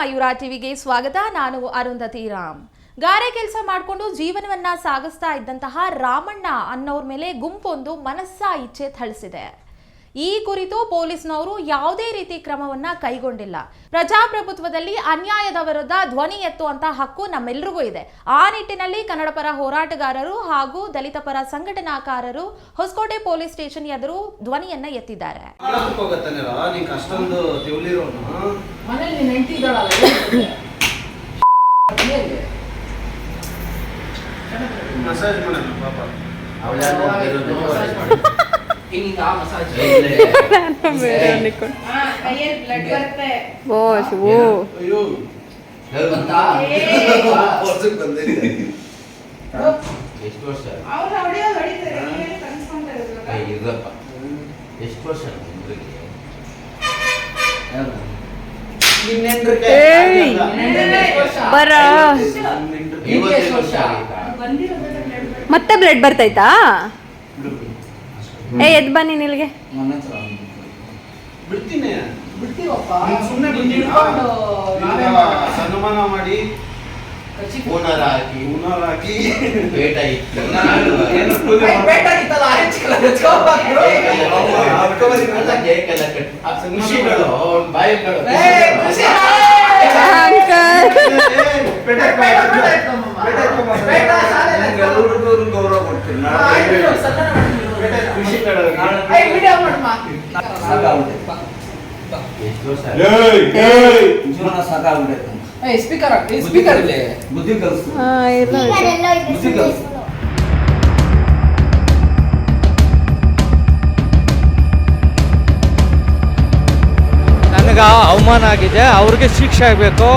ಮಯೂರ ಟಿವಿಗೆ ಸ್ವಾಗತ. ನಾನು ಅರುಂಧತಿ ರಾಮ್. ಗಾರೆ ಕೆಲಸ ಮಾಡಿಕೊಂಡು ಜೀವನವನ್ನ ಸಾಗಿಸ್ತಾ ಇದ್ದಂತಹ ರಾಮಣ್ಣ ಅನ್ನೋರ್ ಮೇಲೆ ಗುಂಪೊಂದು ಮನಸ್ಸಾ ಇಚ್ಛೆ ಥಳಿಸಿದೆ. ಈ ಕುರಿತು ಪೊಲೀಸ್ನವರು ಯಾವುದೇ ರೀತಿ ಕ್ರಮವನ್ನ ಕೈಗೊಂಡಿಲ್ಲ. ಪ್ರಜಾಪ್ರಭುತ್ವದಲ್ಲಿ ಅನ್ಯಾಯದ ವಿರುದ್ಧ ಧ್ವನಿ ಎತ್ತುವಂತ ಹಕ್ಕು ನಮ್ಮೆಲ್ಲರಿಗೂ ಇದೆ. ಆ ನಿಟ್ಟಿನಲ್ಲಿ ಕನ್ನಡ ಪರ ಹೋರಾಟಗಾರರು ಹಾಗೂ ದಲಿತ ಪರ ಸಂಘಟನಾಕಾರರು ಹೊಸಕೋಟೆ ಪೊಲೀಸ್ ಸ್ಟೇಷನ್ ಎದುರು ಧ್ವನಿಯನ್ನ ಎತ್ತಿದ್ದಾರೆ. ಮಸಾಜ್ ಎಷ್ಟು ವರ್ಷ? ಇರಪ್ಪ ಎಷ್ಟು ವರ್ಷ? ಬರ. ಮತ್ತೆ ಬ್ಲಡ್ ಬರ್ತೈತಾ ಏ ಎದ್ ಬನ್ನಿ ನಿಲ್ಗೆ ಬಿಡ್ತೀನಿ. ಸನ್ಮಾನ ಮಾಡಿ ಓನರ್ ಹಾಕಿ ಹೂನಾರ್ ಹಾಕಿ. ಪೇಟ ಇಟ್ಟು ಏನು ಪೂಜೆ ಏ, ಮಾಡ್ಬೇಕು? ಬೇಟ ಇತ್ತಲ್ಲ, ಆರೆಂಜ್ ಕಲರ್ ಎತ್ಕೊಂಡ್ಬಂದ್ರು. ಎಲ್ಲ ಕೇಕೆಲ್ಲ ಕಟ್ ಆ ಖುಷಿಗಳು ಅವ್ನ್ ಬಾಯಿಗಳು ಏ, ಖುಷಿ. ಅಂಕಲ್ ಪೇಟೆ ಬೇಟ, ಬೇಟ ಬೇಟ, ಶಾಲೆಯಲ್ಲಿ ಎತ್ಕೊಂಬಮ್ಮ. ಹುಡುಗರು ಗೌರವ ಕೊಡ್ತೀನಿ ಬುದ್ಧಿ ಅವಮಾನ ಆಗಿದೆ ಅವ್ರಿಗೆ ಶಿಕ್ಷೆ ಆಗಬೇಕು.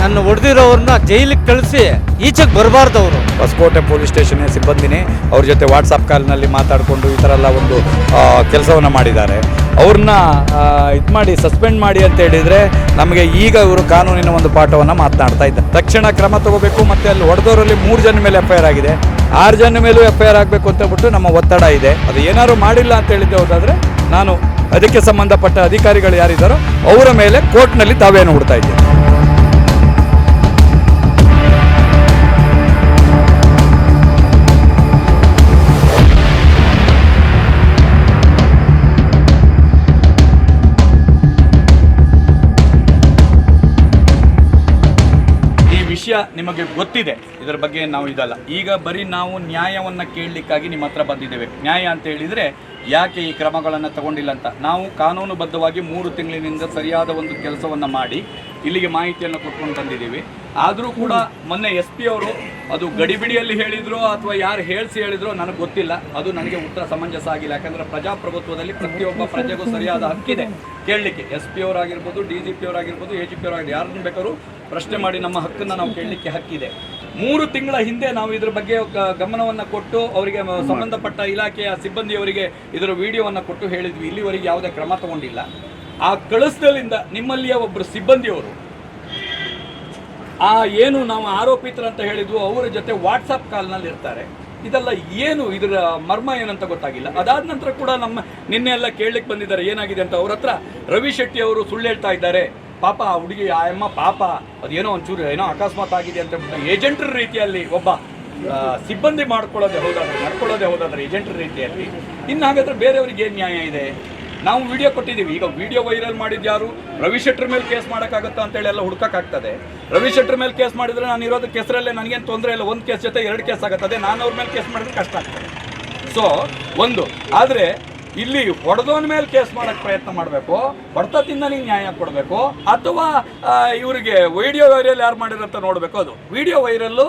ನನ್ನ ಹೊಡೆದಿರೋರನ್ನ ಜೈಲಿಗೆ ಕಳಿಸಿ ಈಚೆಗೆ ಬರಬಾರ್ದು ಅವರು ಹೊಸಕೋಟೆ ಪೊಲೀಸ್ ಸ್ಟೇಷನ್ ಸಿಬ್ಬಂದಿನೇ ಅವ್ರ ಜೊತೆ ವಾಟ್ಸಪ್ ಕಾಲ್ನಲ್ಲಿ ಮಾತಾಡಿಕೊಂಡು ಈ ಥರ ಎಲ್ಲ ಒಂದು ಕೆಲಸವನ್ನು ಮಾಡಿದ್ದಾರೆ. ಅವ್ರನ್ನ ಇದು ಮಾಡಿ, ಸಸ್ಪೆಂಡ್ ಮಾಡಿ ಅಂತ ಹೇಳಿದರೆ ನಮಗೆ ಈಗ ಇವರು ಕಾನೂನಿನ ಒಂದು ಪಾಠವನ್ನು ಮಾತನಾಡ್ತಾ ಇದ್ದಾರೆ. ತಕ್ಷಣ ಕ್ರಮ ತಗೋಬೇಕು ಮತ್ತು ಅಲ್ಲಿ ಹೊಡೆದವರಲ್ಲಿ ಮೂರು ಜನ ಮೇಲೆ ಎಫ್ ಆಗಿದೆ. ಆರು ಜನ ಮೇಲೂ ಎಫ್ ಆಗಬೇಕು ಅಂತ ಬಿಟ್ಟು ನಮ್ಮ ಒತ್ತಡ ಇದೆ. ಅದು ಏನಾದರೂ ಮಾಡಿಲ್ಲ ಅಂತ ಹೇಳಿದ್ದೆ ಹೋದಾದರೆ ನಾನು ಅದಕ್ಕೆ ಸಂಬಂಧಪಟ್ಟ ಅಧಿಕಾರಿಗಳು ಯಾರಿದ್ದಾರೋ ಅವರ ಮೇಲೆ ಕೋರ್ಟ್ನಲ್ಲಿ ತಾವೇನು ಹುಡ್ತಾ ಇದ್ದೇನೆ. ನಿಮಗೆ ಗೊತ್ತಿದೆ. ಇದರ ಬಗ್ಗೆ ನಾವು ಇದಲ್ಲ. ಈಗ ಬರೀ ನಾವು ನ್ಯಾಯವನ್ನು ಕೇಳಲಿಕ್ಕಾಗಿ ನಿಮ್ಮ ಹತ್ರ ಬಂದಿದ್ದೇವೆ. ನ್ಯಾಯ ಅಂತ ಹೇಳಿದರೆ ಯಾಕೆ ಈ ಕ್ರಮಗಳನ್ನು ತಗೊಂಡಿಲ್ಲ ಅಂತ? ನಾವು ಕಾನೂನುಬದ್ಧವಾಗಿ ಮೂರು ತಿಂಗಳಿನಿಂದ ಸರಿಯಾದ ಒಂದು ಕೆಲಸವನ್ನು ಮಾಡಿ ಇಲ್ಲಿಗೆ ಮಾಹಿತಿಯನ್ನು ಕೊಟ್ಕೊಂಡು ಬಂದಿದ್ದೀವಿ. ಆದರೂ ಕೂಡ ಮೊನ್ನೆ ಎಸ್ ಪಿ ಅವರು ಅದು ಗಡಿಬಿಡಿಯಲ್ಲಿ ಹೇಳಿದ್ರು ಅಥವಾ ಯಾರು ಹೇಳಿಸಿ ಹೇಳಿದ್ರು ನನಗೆ ಗೊತ್ತಿಲ್ಲ. ಅದು ನನಗೆ ಉತ್ತರ ಸಮಂಜಸ ಆಗಿಲ್ಲ. ಯಾಕಂದರೆ ಪ್ರಜಾಪ್ರಭುತ್ವದಲ್ಲಿ ಪ್ರತಿಯೊಬ್ಬ ಪ್ರಜೆಗೂ ಸರಿಯಾದ ಹಕ್ಕಿದೆ. ಕೇಳಲಿಕ್ಕೆ ಎಸ್ ಪಿ ಅವರಾಗಿರ್ಬೋದು, ಡಿ ಜಿ ಪಿ ಅವರಾಗಿರ್ಬೋದು, ಎ ಜಿ ಪಿ ಅವರಾಗಿರ್ಬೋದು, ಯಾರನ್ನು ಬೇಕಾದ್ರೂ ಪ್ರಶ್ನೆ ಮಾಡಿ ನಮ್ಮ ಹಕ್ಕನ್ನು ನಾವು ಕೇಳಲಿಕ್ಕೆ ಹಕ್ಕಿದೆ. ಮೂರು ತಿಂಗಳ ಹಿಂದೆ ನಾವು ಇದ್ರ ಬಗ್ಗೆ ಗಮನವನ್ನ ಕೊಟ್ಟು ಅವರಿಗೆ ಸಂಬಂಧಪಟ್ಟ ಇಲಾಖೆಯ ಸಿಬ್ಬಂದಿಯವರಿಗೆ ಇದರ ವಿಡಿಯೋವನ್ನು ಕೊಟ್ಟು ಹೇಳಿದ್ವಿ. ಇಲ್ಲಿವರೆಗೆ ಯಾವುದೇ ಕ್ರಮ ತಗೊಂಡಿಲ್ಲ. ಆ ಕಳಿಸ್ದಲ್ಲಿಂದ ನಿಮ್ಮಲ್ಲಿಯ ಒಬ್ಬರು ಸಿಬ್ಬಂದಿಯವರು, ಆ ಏನು ನಾವು ಆರೋಪಿತರಂತ ಹೇಳಿದ್ವು, ಅವರ ಜೊತೆ ವಾಟ್ಸಪ್ ಕಾಲ್ನಲ್ಲಿ ಇರ್ತಾರೆ. ಇದೆಲ್ಲ ಏನು ಇದರ ಮರ್ಮ ಏನಂತ ಗೊತ್ತಾಗಿಲ್ಲ. ಅದಾದ ನಂತರ ಕೂಡ ನಮ್ಮ ನಿನ್ನೆ ಎಲ್ಲ ಕೇಳಲಿಕ್ಕೆ ಬಂದಿದ್ದಾರೆ. ಏನಾಗಿದೆ ಅಂತ ಅವ್ರ ಹತ್ರ ರವಿ ಶೆಟ್ಟಿ ಅವರು ಸುಳ್ಳು ಹೇಳ್ತಾ ಇದ್ದಾರೆ. ಪಾಪ ಆ ಹುಡುಗಿ, ಆ ಅಮ್ಮ ಪಾಪ. ಅದೇನೋ ಒಂಚೂರು ಏನೋ ಅಕಸ್ಮಾತ್ ಆಗಿದೆ ಅಂತ ಏಜೆಂಟ್ರ ರೀತಿಯಲ್ಲಿ ಒಬ್ಬ ಸಿಬ್ಬಂದಿ ಮಾಡ್ಕೊಳ್ಳೋದೆ ಹೌದಾದ್ರೆ, ನಡ್ಕೊಳ್ಳೋದೇ ಹೌದಾದ್ರೆ ಏಜೆಂಟ್ರ ರೀತಿಯಲ್ಲಿ. ಇನ್ನು ಹಾಗಾದ್ರೆ ಬೇರೆಯವ್ರಿಗೆ ಏನು ನ್ಯಾಯ ಇದೆ? ನಾವು ವಿಡಿಯೋ ಕೊಟ್ಟಿದ್ದೀವಿ. ಈಗ ವಿಡಿಯೋ ವೈರಲ್ ಮಾಡಿದ ಯಾರು? ರವಿ ಶೆಟ್ಟರ್ ಮೇಲೆ ಕೇಸ್ ಮಾಡೋಕ್ಕಾಗುತ್ತಾ ಅಂತೇಳಿ ಎಲ್ಲ ಹುಡುಕಕ್ಕಾಗ್ತದೆ. ರವಿ ಶೆಟ್ಟರ್ ಮೇಲೆ ಕೇಸ್ ಮಾಡಿದರೆ ನಾನು ಇರೋದು ಕೆಸರಲ್ಲೇ, ನನಗೇನು ತೊಂದರೆ ಇಲ್ಲ. ಒಂದು ಕೇಸ್ ಜೊತೆ ಎರಡು ಕೇಸ್ ಆಗುತ್ತದೆ ನಾನು ಅವ್ರ ಮೇಲೆ ಕೇಸ್ ಮಾಡಿದ್ರೆ ಕಷ್ಟ ಆಗ್ತದೆ. ಸೊ ಒಂದು, ಆದರೆ ಇಲ್ಲಿ ಹೊಡೆದೋನ್ ಮೇಲೆ ಕೇಸ್ ಮಾಡೋಕ್ಕೆ ಪ್ರಯತ್ನ ಮಾಡಬೇಕು ಹೊಡೆತದಿಂದ ನೀನು ನ್ಯಾಯ ಕೊಡಬೇಕು, ಅಥವಾ ಇವರಿಗೆ ವಿಡಿಯೋ ವೈರಲ್ ಯಾರು ಮಾಡಿರಂತ ನೋಡಬೇಕು ಅದು. ವಿಡಿಯೋ ವೈರಲ್ಲು,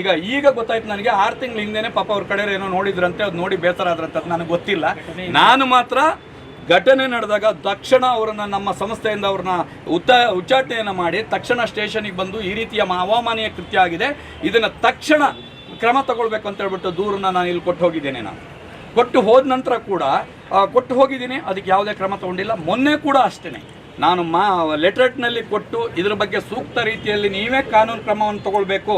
ಈಗ ಈಗ ಗೊತ್ತಾಯ್ತು ನನಗೆ, ಆರು ತಿಂಗಳ ಹಿಂದೆನೆ ಪಾಪ ಅವ್ರ ಕಡೆ ಏನೋ ನೋಡಿದ್ರಂತೆ, ಅದು ನೋಡಿ ಬೇಸರ ಆದ್ರಂತ ನನಗೆ ಗೊತ್ತಿಲ್ಲ. ನಾನು ಮಾತ್ರ ಘಟನೆ ನಡೆದಾಗ ತಕ್ಷಣ ಅವರನ್ನ, ನಮ್ಮ ಸಂಸ್ಥೆಯಿಂದ ಅವ್ರನ್ನ ಉತ್ತ, ಉಚ್ಚಾಟನೆಯನ್ನು ಮಾಡಿ, ತಕ್ಷಣ ಸ್ಟೇಷನಿಗೆ ಬಂದು ಈ ರೀತಿಯ ಹವಾಮಾನೀಯ ಕೃತ್ಯ ಆಗಿದೆ, ಇದನ್ನು ತಕ್ಷಣ ಕ್ರಮ ತಗೊಳ್ಬೇಕು ಅಂತ ಹೇಳ್ಬಿಟ್ಟು ದೂರನ್ನ ನಾನು ಇಲ್ಲಿ ಕೊಟ್ಟು ಹೋಗಿದ್ದೇನೆ ನಾನು. ಕೊಟ್ಟು ಹೋದ ನಂತರ ಕೂಡ ಕೊಟ್ಟು ಹೋಗಿದ್ದೀನಿ, ಅದಕ್ಕೆ ಯಾವುದೇ ಕ್ರಮ ತಗೊಂಡಿಲ್ಲ. ಮೊನ್ನೆ ಕೂಡ ಅಷ್ಟೇ ನಾನು ಮಾ ಲೆಟರ್ಟ್ನಲ್ಲಿ ಕೊಟ್ಟು ಇದರ ಬಗ್ಗೆ ಸೂಕ್ತ ರೀತಿಯಲ್ಲಿ ನೀವೇ ಕಾನೂನು ಕ್ರಮವನ್ನು ತಗೊಳ್ಬೇಕು.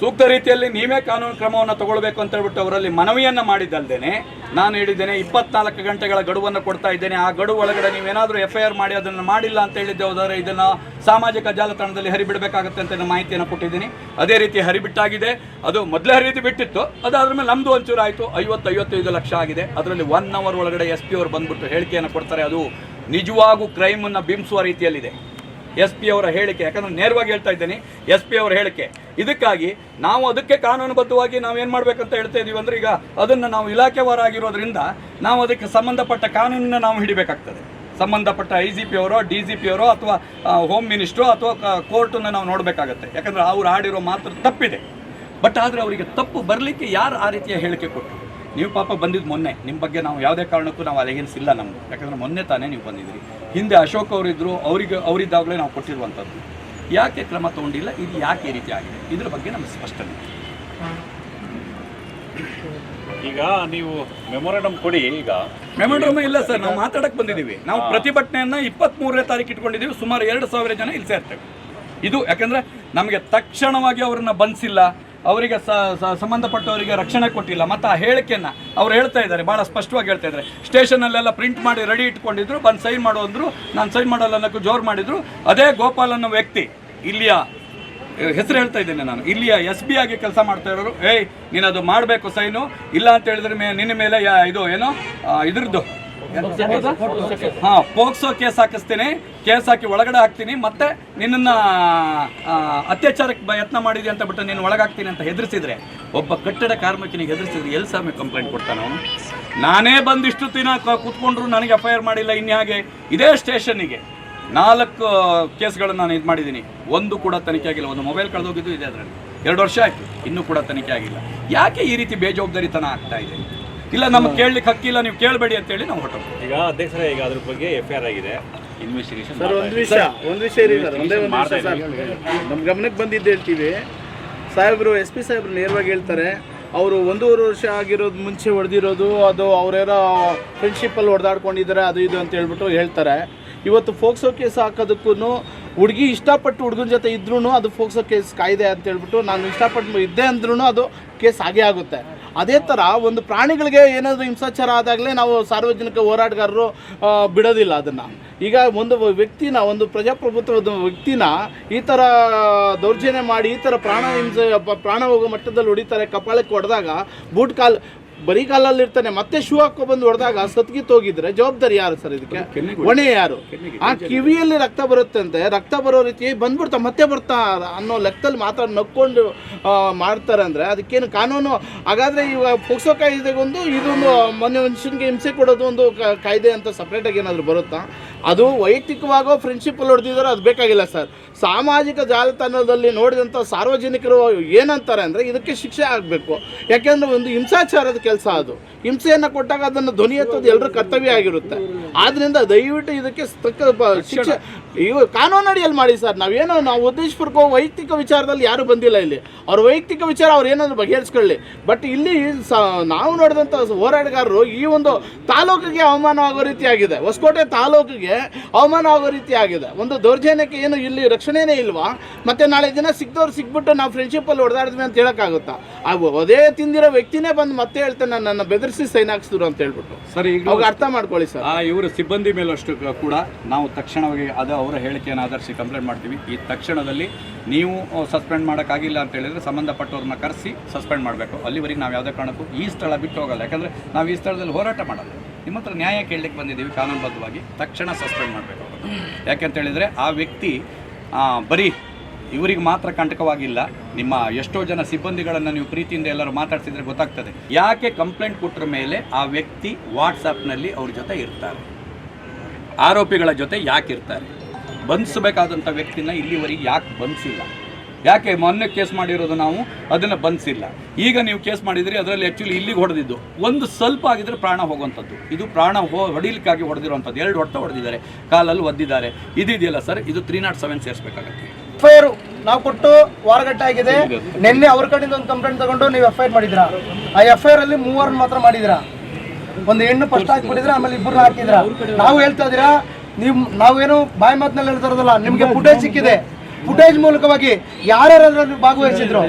ಸೂಕ್ತ ರೀತಿಯಲ್ಲಿ ನೀವೇ ಕಾನೂನು ಕ್ರಮವನ್ನು ತಗೊಳ್ಬೇಕು ಅಂತ ಹೇಳ್ಬಿಟ್ಟು ಅವರಲ್ಲಿ ಮನವಿಯನ್ನು ಮಾಡಿದ್ದಲ್ದೇನೆ ನಾನು ಹೇಳಿದ್ದೇನೆ ಇಪ್ಪತ್ನಾಲ್ಕು ಗಂಟೆಗಳ ಗಡುವನ್ನು ಕೊಡ್ತಾ ಇದ್ದೇನೆ. ಆ ಗಡುವು ಒಳಗಡೆ ನೀವೇನಾದರೂ ಎಫ್ ಐ ಆರ್ ಮಾಡಿ ಅದನ್ನು ಮಾಡಿಲ್ಲ ಅಂತ ಹೇಳಿದ್ದೆ ಹೋದರೆ ಇದನ್ನು ಸಾಮಾಜಿಕ ಜಾಲತಾಣದಲ್ಲಿ ಹರಿಬಿಡಬೇಕಾಗುತ್ತೆ ಅಂತ ನಾನು ಮಾಹಿತಿಯನ್ನು ಕೊಟ್ಟಿದ್ದೀನಿ. ಅದೇ ರೀತಿ ಹರಿಬಿಟ್ಟಾಗಿದೆ. ಅದು ಮೊದಲೇ ಹರಿದು ಬಿಟ್ಟಿತ್ತು. ಅದಾದ್ರ ಮೇಲೆ ನಮ್ಮದು ಒಂಚೂರು ಆಯಿತು. ಐವತ್ತು ಐವತ್ತೈದು ಲಕ್ಷ ಆಗಿದೆ. ಅದರಲ್ಲಿ ಒನ್ ಅವರ್ ಒಳಗಡೆ ಎಸ್ ಪಿ ಅವರು ಬಂದ್ಬಿಟ್ಟು ಹೇಳಿಕೆಯನ್ನು ಕೊಡ್ತಾರೆ. ಅದು ನಿಜವಾಗೂ ಕ್ರೈಮನ್ನು ಬಿಂಬಿಸುವ ರೀತಿಯಲ್ಲಿದೆ. ಎಸ್ ಪಿ ಅವರ ಹೇಳಿಕೆ, ಯಾಕಂದ್ರೆ ನೇರವಾಗಿ ಹೇಳ್ತಾ ಇದ್ದೇನೆ, ಎಸ್ ಪಿ ಅವರ ಹೇಳಿಕೆ. ಇದಕ್ಕಾಗಿ ನಾವು ಅದಕ್ಕೆ ಕಾನೂನುಬದ್ಧವಾಗಿ ನಾವೇನು ಮಾಡಬೇಕಂತ ಹೇಳ್ತಾ ಇದೀವಿ ಅಂದ್ರೆ ಈಗ ಅದನ್ನು ನಾವು ಇಲಾಖೆವಾರ ಆಗಿರೋದ್ರಿಂದ ನಾವು ಅದಕ್ಕೆ ಸಂಬಂಧಪಟ್ಟ ಕಾನೂನನ್ನ ನಾವು ಹಿಡಿಬೇಕಾಗ್ತದೆ. ಸಂಬಂಧಪಟ್ಟ ಐ ಜಿ ಪಿ ಅವರೋ, ಡಿ ಜಿ ಪಿ ಅವರೋ ಅಥವಾ ಹೋಮ್ ಮಿನಿಸ್ಟ್ರೋ ಅಥವಾ ಕೋರ್ಟನ್ನು ನಾವು ನೋಡಬೇಕಾಗತ್ತೆ. ಯಾಕಂದ್ರೆ ಅವ್ರು ಆಡಿರೋ ಮಾತ್ರ ತಪ್ಪಿದೆ. ಬಟ್ ಆದರೆ ಅವರಿಗೆ ತಪ್ಪು ಬರಲಿಕ್ಕೆ ಯಾರು ಆ ರೀತಿಯ ಹೇಳಿಕೆ ಕೊಟ್ಟರು ನೀವು ಪಾಪ ಬಂದಿದ್ದು ಮೊನ್ನೆ. ನಿಮ್ಮ ಬಗ್ಗೆ ನಾವು ಯಾವುದೇ ಕಾರಣಕ್ಕೂ ನಾವು ಅಲೆಗೆನ್ಸ್ ಇಲ್ಲ ನಮಗೆ ಯಾಕಂದರೆ ಮೊನ್ನೆ ತಾನೇ ನೀವು ಬಂದಿದ್ದೀರಿ. ಹಿಂದೆ ಅಶೋಕ್ ಅವರಿದ್ದರು ಅವರಿಗೆ ಅವರಿದ್ದಾಗಲೇ ನಾವು ಕೊಟ್ಟಿರುವಂಥದ್ದು. ಯಾಕೆ ಕ್ರಮ ತಗೊಂಡಿಲ್ಲ? ಇದು ಯಾಕೆ ಈ ರೀತಿ ಆಗಿದೆ? ಇದ್ರ ಬಗ್ಗೆ ನಮಗೆ ಸ್ಪಷ್ಟನೆ. ಈಗ ನೀವು ಮೆಮೊರಂಡಮ್ ಕೊಡಿ ಈಗ. ಮೆಮೊರಂಡಮ್ ಇಲ್ಲ ಸರ್ ನಾವು ಮಾತಾಡಕ್ಕೆ ಬಂದಿದ್ದೀವಿ. ನಾವು ಪ್ರತಿಭಟನೆಯನ್ನು ಇಪ್ಪತ್ತ್ಮೂರನೇ ತಾರೀಕು ಇಟ್ಕೊಂಡಿದ್ದೀವಿ ಸುಮಾರು ಎರಡು ಸಾವಿರ ಜನ ಇಲ್ಲಿ ಸೇರ್ತೇವೆ. ಇದು ಯಾಕಂದರೆ ನಮಗೆ ತಕ್ಷಣವಾಗಿ ಅವರನ್ನು ಬಂಧಿಸಿಲ್ಲ ಅವರಿಗೆ ಸಂಬಂಧಪಟ್ಟವರಿಗೆ ರಕ್ಷಣೆ ಕೊಟ್ಟಿಲ್ಲ. ಮತ್ತು ಆ ಹೇಳಿಕೆಯನ್ನ ಅವ್ರು ಹೇಳ್ತಾ ಇದ್ದಾರೆ ಭಾಳ ಸ್ಪಷ್ಟವಾಗಿ ಹೇಳ್ತಾ ಇದ್ದಾರೆ. ಸ್ಟೇಷನಲ್ಲೆಲ್ಲ ಪ್ರಿಂಟ್ ಮಾಡಿ ರೆಡಿ ಇಟ್ಕೊಂಡಿದ್ರು, ಬಂದು ಸೈನ್ ಮಾಡು ಅಂದರು, ನಾನು ಸೈನ್ ಮಾಡೋಲ್ಲ ಅನ್ನೋಕ್ಕೂ ಜೋರು ಮಾಡಿದ್ರು. ಅದೇ ಗೋಪಾಲ್ ಅನ್ನೋ ವ್ಯಕ್ತಿ, ಇಲ್ಲಿಯ, ಹೆಸರು ಹೇಳ್ತಾ ಇದ್ದೇನೆ ನಾನು, ಇಲ್ಲಿಯ ಎಸ್ ಬಿ ಆಗಿ ಕೆಲಸ ಮಾಡ್ತಾ ಇರೋರು, ಏಯ್, ನೀನು ಅದು ಮಾಡಬೇಕು ಸೈನು, ಇಲ್ಲ ಅಂತ ಹೇಳಿದ್ರೆ ಮೇ ನಿನ್ನ ಮೇಲೆ ಇದು, ಏನೋ ಇದ್ರದ್ದು. ಹಾ, ಪೋಕ್ಸೋ ಕೇಸ್ ಹಾಕಿಸ್ತೀನಿ. ಕೇಸ್ ಹಾಕಿ ಒಳಗಡೆ ಹಾಕ್ತೀನಿ. ಮತ್ತೆ ನಿನ್ನನ್ನ ಅತ್ಯಾಚಾರಕ್ಕೆ ಯತ್ನ ಮಾಡಿದೆ ಅಂತ ಬಿಟ್ಟು ನೀನು ಒಳಗಾಗ್ತೀನಿ ಅಂತ ಹೆದರಿಸಿದ್ರೆ, ಒಬ್ಬ ಕಟ್ಟಡ ಕಾರ್ಮಿಕನಿಗೆ ಹೆದರಿಸಿದ್ರೆ ಎಲ್ಲಿ ಸಾಮಿ ಕಂಪ್ಲೇಂಟ್ ಕೊಡ್ತಾನೆ? ನಾನೇ ಬಂದಿಷ್ಟು ದಿನ ಕೂತ್ಕೊಂಡ್ರು ನನಗೆ ಎಫ್ ಐ ಆರ್ ಮಾಡಿಲ್ಲ ಇನ್ಯಾಗೆ? ಇದೇ ಸ್ಟೇಷನ್ನಿಗೆ. ನಾಲ್ಕು ಕೇಸ್ಗಳನ್ನು ನಾನು ಇದು ಮಾಡಿದ್ದೀನಿ. ಒಂದು ಕೂಡ ತನಿಖೆ ಆಗಿಲ್ಲ. ಒಂದು ಮೊಬೈಲ್ ಕಳೆದೋಗಿದ್ದು ಇದೆ ಅದರಲ್ಲಿ. ಎರಡು ವರ್ಷ ಆಯಿತು. ಇನ್ನೂ ಕೂಡ ತನಿಖೆ ಆಗಿಲ್ಲ. ಯಾಕೆ ಈ ರೀತಿ ಬೇಜವಾಬ್ದಾರಿತನ ಆಗ್ತಾ ಇದೆ? ಇಲ್ಲ ನಮ್ಗೆ ಕೇಳಲಿಕ್ಕೆ ಹಕ್ಕಿಲ್ಲ ನೀವು ಕೇಳಬೇಡಿ ಅಂತೇಳಿ ನಾವು ಹೊಟ್ಟೆ ಈಗ ಅಧ್ಯಕ್ಷರೇ ಈಗ ಅದ್ರ ಬಗ್ಗೆ ಎಫ್ ಐ ಆರ್ ಆಗಿದೆ ಇನ್ವೆಸ್ಟಿಗೇಷನ್ ಸರ್ ಒಂದು ವಿಷಯ ಒಂದು ವಿಷಯ ಇರಿ ಸರ್ ಒಂದೇ ಒಂದು ವಿಷಯ ಸರ್. ನಮ್ಮ ಗಮನಕ್ಕೆ ಬಂದಿದ್ದು ಹೇಳ್ತೀವಿ. ಸಾಹೇಬರು ಎಸ್ ಪಿ ಸಾಹೇಬರು ನೇರವಾಗಿ ಹೇಳ್ತಾರೆ ಅವರು ಒಂದೂವರೆ ವರ್ಷ ಆಗಿರೋದು ಮುಂಚೆ ಹೊಡೆದಿರೋದು ಅದು ಅವರೇನೋ ಫ್ರೆಂಡ್ಶಿಪ್ಪಲ್ಲಿ ಹೊಡೆದಾಡ್ಕೊಂಡಿದ್ದಾರೆ ಅದು ಇದು ಅಂತ ಹೇಳ್ಬಿಟ್ಟು ಹೇಳ್ತಾರೆ. ಇವತ್ತು ಫೋಕ್ಸೋ ಕೇಸ್ ಹಾಕೋದಕ್ಕೂ ಹುಡುಗಿ ಇಷ್ಟಪಟ್ಟು ಹುಡುಗನ ಜೊತೆ ಇದ್ರೂ ಅದು ಫೋಕ್ಸೋ ಕೇಸ್ ಕಾಯ್ದೆ ಅಂತ ಹೇಳ್ಬಿಟ್ಟು ನಾನು ಇಷ್ಟಪಟ್ಟು ಇದ್ದೆ ಅಂದ್ರೂ ಅದು ಕೇಸ್ ಆಗೇ ಆಗುತ್ತೆ. ಅದೇ ಥರ ಒಂದು ಪ್ರಾಣಿಗಳಿಗೆ ಏನಾದರೂ ಹಿಂಸಾಚಾರ ಆದಾಗಲೇ ನಾವು ಸಾರ್ವಜನಿಕ ಹೋರಾಟಗಾರರು ಬಿಡೋದಿಲ್ಲ ಅದನ್ನು. ಈಗ ಒಂದು ವ್ಯಕ್ತಿನ, ಒಂದು ಪ್ರಜಾಪ್ರಭುತ್ವದ ವ್ಯಕ್ತಿನ ಈ ಥರ ದೌರ್ಜನ್ಯ ಮಾಡಿ, ಈ ಥರ ಪ್ರಾಣ ಹಿಂಸೆ ಪ್ರಾಣ ಹೋಗೋ ಮಟ್ಟದಲ್ಲಿ ಹೊಡಿತಾರೆ, ಕಪಾಳಕ್ಕೆ ಹೊಡೆದಾಗ ಬೂಟ್ ಕಾಲ್ ಬರೀ ಕಾಲಲ್ಲಿ ಇರ್ತಾನೆ ಮತ್ತೆ ಶೂ ಹಾಕೋ ಬಂದು ಹೊಡೆದಾಗ ಸತ್ಗಿತ್ ಹೋಗಿದ್ರೆ ಜವಾಬ್ದಾರಿ ಯಾರು ಸರ್ ಇದಕ್ಕೆ? ಹೊಣೆ ಯಾರು? ಆ ಕಿವಿಯಲ್ಲಿ ರಕ್ತ ಬರುತ್ತಂತೆ ರಕ್ತ ಬರೋ ರೀತಿ ಬಂದ್ಬಿಡ್ತಾ ಮತ್ತೆ ಬರ್ತಾ ಅನ್ನೋ ಲೆಕ್ಕದಲ್ಲಿ ಮಾತಾಡಿ ನಕ್ಕೊಂಡು ಮಾಡ್ತಾರೆ ಅಂದರೆ ಅದಕ್ಕೇನು ಕಾನೂನು? ಹಾಗಾದರೆ ಇವಾಗ ಪೋಕ್ಸೋ ಕಾಯ್ದೆಗೊಂದು ಇದೊಂದು ಮೊನ್ನೆ ಮನುಷ್ಯನಿಗೆ ಹಿಂಸೆ ಕೊಡೋದು ಒಂದು ಕಾಯ್ದೆ ಅಂತ ಸಪ್ರೇಟಾಗಿ ಏನಾದರೂ ಬರುತ್ತಾ? ಅದು ವೈಯಕ್ತಿಕವಾಗೋ ಫ್ರೆಂಡ್ಶಿಪ್ಪಲ್ಲಿ ಹೊಡೆದಿದ್ದಾರೆ ಅದು ಬೇಕಾಗಿಲ್ಲ ಸರ್. ಸಾಮಾಜಿಕ ಜಾಲತಾಣದಲ್ಲಿ ನೋಡಿದಂಥ ಸಾರ್ವಜನಿಕರು ಏನಂತಾರೆ ಅಂದರೆ ಇದಕ್ಕೆ ಶಿಕ್ಷೆ ಆಗಬೇಕು. ಯಾಕೆಂದರೆ ಒಂದು ಹಿಂಸಾಚಾರದ ಕೆಲಸ ಅದು. ಹಿಂಸೆಯನ್ನು ಕೊಟ್ಟಾಗ ಅದನ್ನು ಧ್ವನಿ ಎತ್ತೋದು ಎಲ್ಲರ ಕರ್ತವ್ಯ ಆಗಿರುತ್ತೆ. ಆದ್ದರಿಂದ ದಯವಿಟ್ಟು ಇದಕ್ಕೆ ತಕ್ಕ ಶಿಕ್ಷೆ ಇವ ಕಾನೂನಡಿಯಲ್ಲಿ ಮಾಡಿ ಸರ್. ನಾವೇನೋ, ನಾವು ಉದ್ದೇಶಪೂರ್ವಕ ವೈಯಕ್ತಿಕ ವಿಚಾರದಲ್ಲಿ ಯಾರೂ ಬಂದಿಲ್ಲ ಇಲ್ಲಿ. ಅವ್ರ ವೈಯಕ್ತಿಕ ವಿಚಾರ ಅವ್ರು ಏನಾದರೂ ಬಗೆಹರಿಸ್ಕೊಳ್ಳಿ. ಬಟ್ ಇಲ್ಲಿ ನಾವು ನೋಡಿದಂಥ ಹೋರಾಟಗಾರರು ಈ ಒಂದು ತಾಲೂಕಿಗೆ ಅವಮಾನ ಆಗೋ ರೀತಿಯಾಗಿದೆ. ಹೊಸಕೋಟೆ ತಾಲೂಕಿಗೆ ಅವಮಾನ ಆಗೋ ರೀತಿಯಾಗಿದೆ. ಒಂದು ದೌರ್ಜನ್ಯಕ್ಕೆ ಏನು ಇಲ್ಲಿ ರಕ್ಷಣೆನೇ ಇಲ್ವಾ? ಮತ್ತೆ ನಾಳೆ ದಿನ ಸಿಕ್ದವ್ರು ಸಿಕ್ಬಿಟ್ಟು ನಾವು ಫ್ರೆಂಡ್ಶಿಪ್ಪಲ್ಲಿ ಹೊಡೆದಾಡಿದ್ವಿ ಅಂತ ಹೇಳೋಕ್ಕಾಗುತ್ತಾ? ಆ ಅದೇ ತಿಂದಿರೋ ವ್ಯಕ್ತಿನೇ ಬಂದು ಮತ್ತೆ ಹೇಳ್ತಾನೆ ನನ್ನ ಬೆದರಿಸಿ ಸೈನ್ ಹಾಕ್ಸಿದ್ರು ಅಂತ ಹೇಳ್ಬಿಟ್ಟು. ಸರ್ ಈಗ ಅವಾಗ ಅರ್ಥ ಮಾಡ್ಕೊಳ್ಳಿ ಸರ್. ಆ ಇವರು ಸಿಬ್ಬಂದಿ ಮೇಲಷ್ಟು ಕೂಡ ನಾವು ತಕ್ಷಣವಾಗಿ ಅದು ಅವರ ಹೇಳಿಕೆಯನ್ನು ಆಧರಿಸಿ ಕಂಪ್ಲೇಂಟ್ ಮಾಡ್ತೀವಿ. ಈ ತಕ್ಷಣದಲ್ಲಿ ನೀವು ಸಸ್ಪೆಂಡ್ ಮಾಡೋಕ್ಕಾಗಿಲ್ಲ ಅಂತ ಹೇಳಿದ್ರೆ ಸಂಬಂಧಪಟ್ಟವ್ರನ್ನ ಕರೆಸಿ ಸಸ್ಪೆಂಡ್ ಮಾಡಬೇಕು. ಅಲ್ಲಿವರೆಗೆ ನಾವು ಯಾವುದೇ ಕಾರಣಕ್ಕೂ ಈ ಸ್ಥಳ ಬಿಟ್ಟು ಹೋಗಲ್ಲ. ಯಾಕಂದರೆ ನಾವು ಈ ಸ್ಥಳದಲ್ಲಿ ಹೋರಾಟ ಮಾಡಲ್ಲ. ನಿಮ್ಮ ಹತ್ರ ನ್ಯಾಯ ಕೇಳಲಿಕ್ಕೆ ಬಂದಿದ್ದೀವಿ ಕಾನೂನುಬದ್ಧವಾಗಿ. ತಕ್ಷಣ ಸಸ್ಪೆಂಡ್ ಮಾಡಬೇಕು. ಯಾಕೆಂತ ಹೇಳಿದರೆ ಆ ವ್ಯಕ್ತಿ ಬರೀ ಇವರಿಗೆ ಮಾತ್ರ ಕಂಟಕವಾಗಿಲ್ಲ, ನಿಮ್ಮ ಎಷ್ಟೋ ಜನ ಸಿಬ್ಬಂದಿಗಳನ್ನು ನೀವು ಪ್ರೀತಿಯಿಂದ ಎಲ್ಲರೂ ಮಾತಾಡ್ತಿದ್ರೆ ಗೊತ್ತಾಗ್ತದೆ. ಯಾಕೆ ಕಂಪ್ಲೇಂಟ್ ಕೊಟ್ಟರ ಮೇಲೆ ಆ ವ್ಯಕ್ತಿ ವಾಟ್ಸಪ್ನಲ್ಲಿ ಅವ್ರ ಜೊತೆ ಇರ್ತಾರೆ? ಆರೋಪಿಗಳ ಜೊತೆ ಯಾಕೆ ಇರ್ತಾರೆ ಬಂಧಿಸಬೇಕಾದಂಥ ವ್ಯಕ್ತಿನ ಇಲ್ಲಿವರೆಗೆ ಯಾಕೆ ಬಂಧಿಸಿಲ್ಲ? ಯಾಕೆ ಮೊನ್ನೆ ಕೇಸ್ ಮಾಡಿರೋದು ನಾವು? ಅದನ್ನು ಬಂಧಿಸಿಲ್ಲ ಈಗ ನೀವು ಕೇಸ್ ಮಾಡಿದ್ರಿ ಅದರಲ್ಲಿ ಆ್ಯಕ್ಚುಲಿ ಇಲ್ಲಿಗೆ ಹೊಡೆದಿದ್ದು. ಒಂದು ಸ್ವಲ್ಪ ಆಗಿದ್ರೆ ಪ್ರಾಣ ಹೋಗುವಂಥದ್ದು. ಇದು ಪ್ರಾಣ ಹೋ ಹೊಡಿಲಿಕ್ಕಾಗಿ ಹೊಡೆದಿರುವಂಥದ್ದು. ಎರಡು ಹೊಡೆತ ಹೊಡೆದಿದ್ದಾರೆ. ಕಾಲಲ್ಲಿ ಒದ್ದಿದ್ದಾರೆ. ಇದಿದೆಯಲ್ಲ ಸರ್ ಇದು ತ್ರೀ ನಾಟ್ ಸೆವೆನ್ ಸೇರಿಸಬೇಕಾಗತ್ತೆ. ಎಫ್ ಐ ಆರ್ ನಾವು ಕೊಟ್ಟು ವಾರಗಟ್ಟ ಆಗಿದೆ. ನಿನ್ನೆ ಅವ್ರ ಕಡೆಯಿಂದ ಒಂದು ಕಂಪ್ಲೇಂಟ್ ತಗೊಂಡು ನೀವು ಎಫ್ ಐ ಆರ್ ಮಾಡಿದ್ರಾ ಆ ಎಫ್ ಐ ಆರ್ ಅಲ್ಲಿ ಮೂವರನ್ನ ಮಾತ್ರ ಮಾಡಿದ್ರಾ ಒಂದು ಹೆಣ್ಣು ಫಸ್ಟ್ ಹಾಕಿಬಿಟ್ಟಿದ್ರೆ ಆಮೇಲೆ ಇಬ್ಬರು ಹಾಕಿದ್ರ ನಾವು ಹೇಳ್ತಾ ಇದೀರಾ ನೀವು ನಾವೇನು ಬಾಯಿ ಮಾತಿನಲ್ಲಿ ಹೇಳ್ತಾ ಇರೋದಲ್ಲ ನಿಮ್ಗೆ ಫುಟೇಜ್ ಸಿಕ್ಕಿದೆ. ಫುಟೇಜ್ ಮೂಲಕವಾಗಿ ಯಾರ್ಯಾರು ಅದ್ರಲ್ಲಿ ಭಾಗವಹಿಸಿದ್ರು?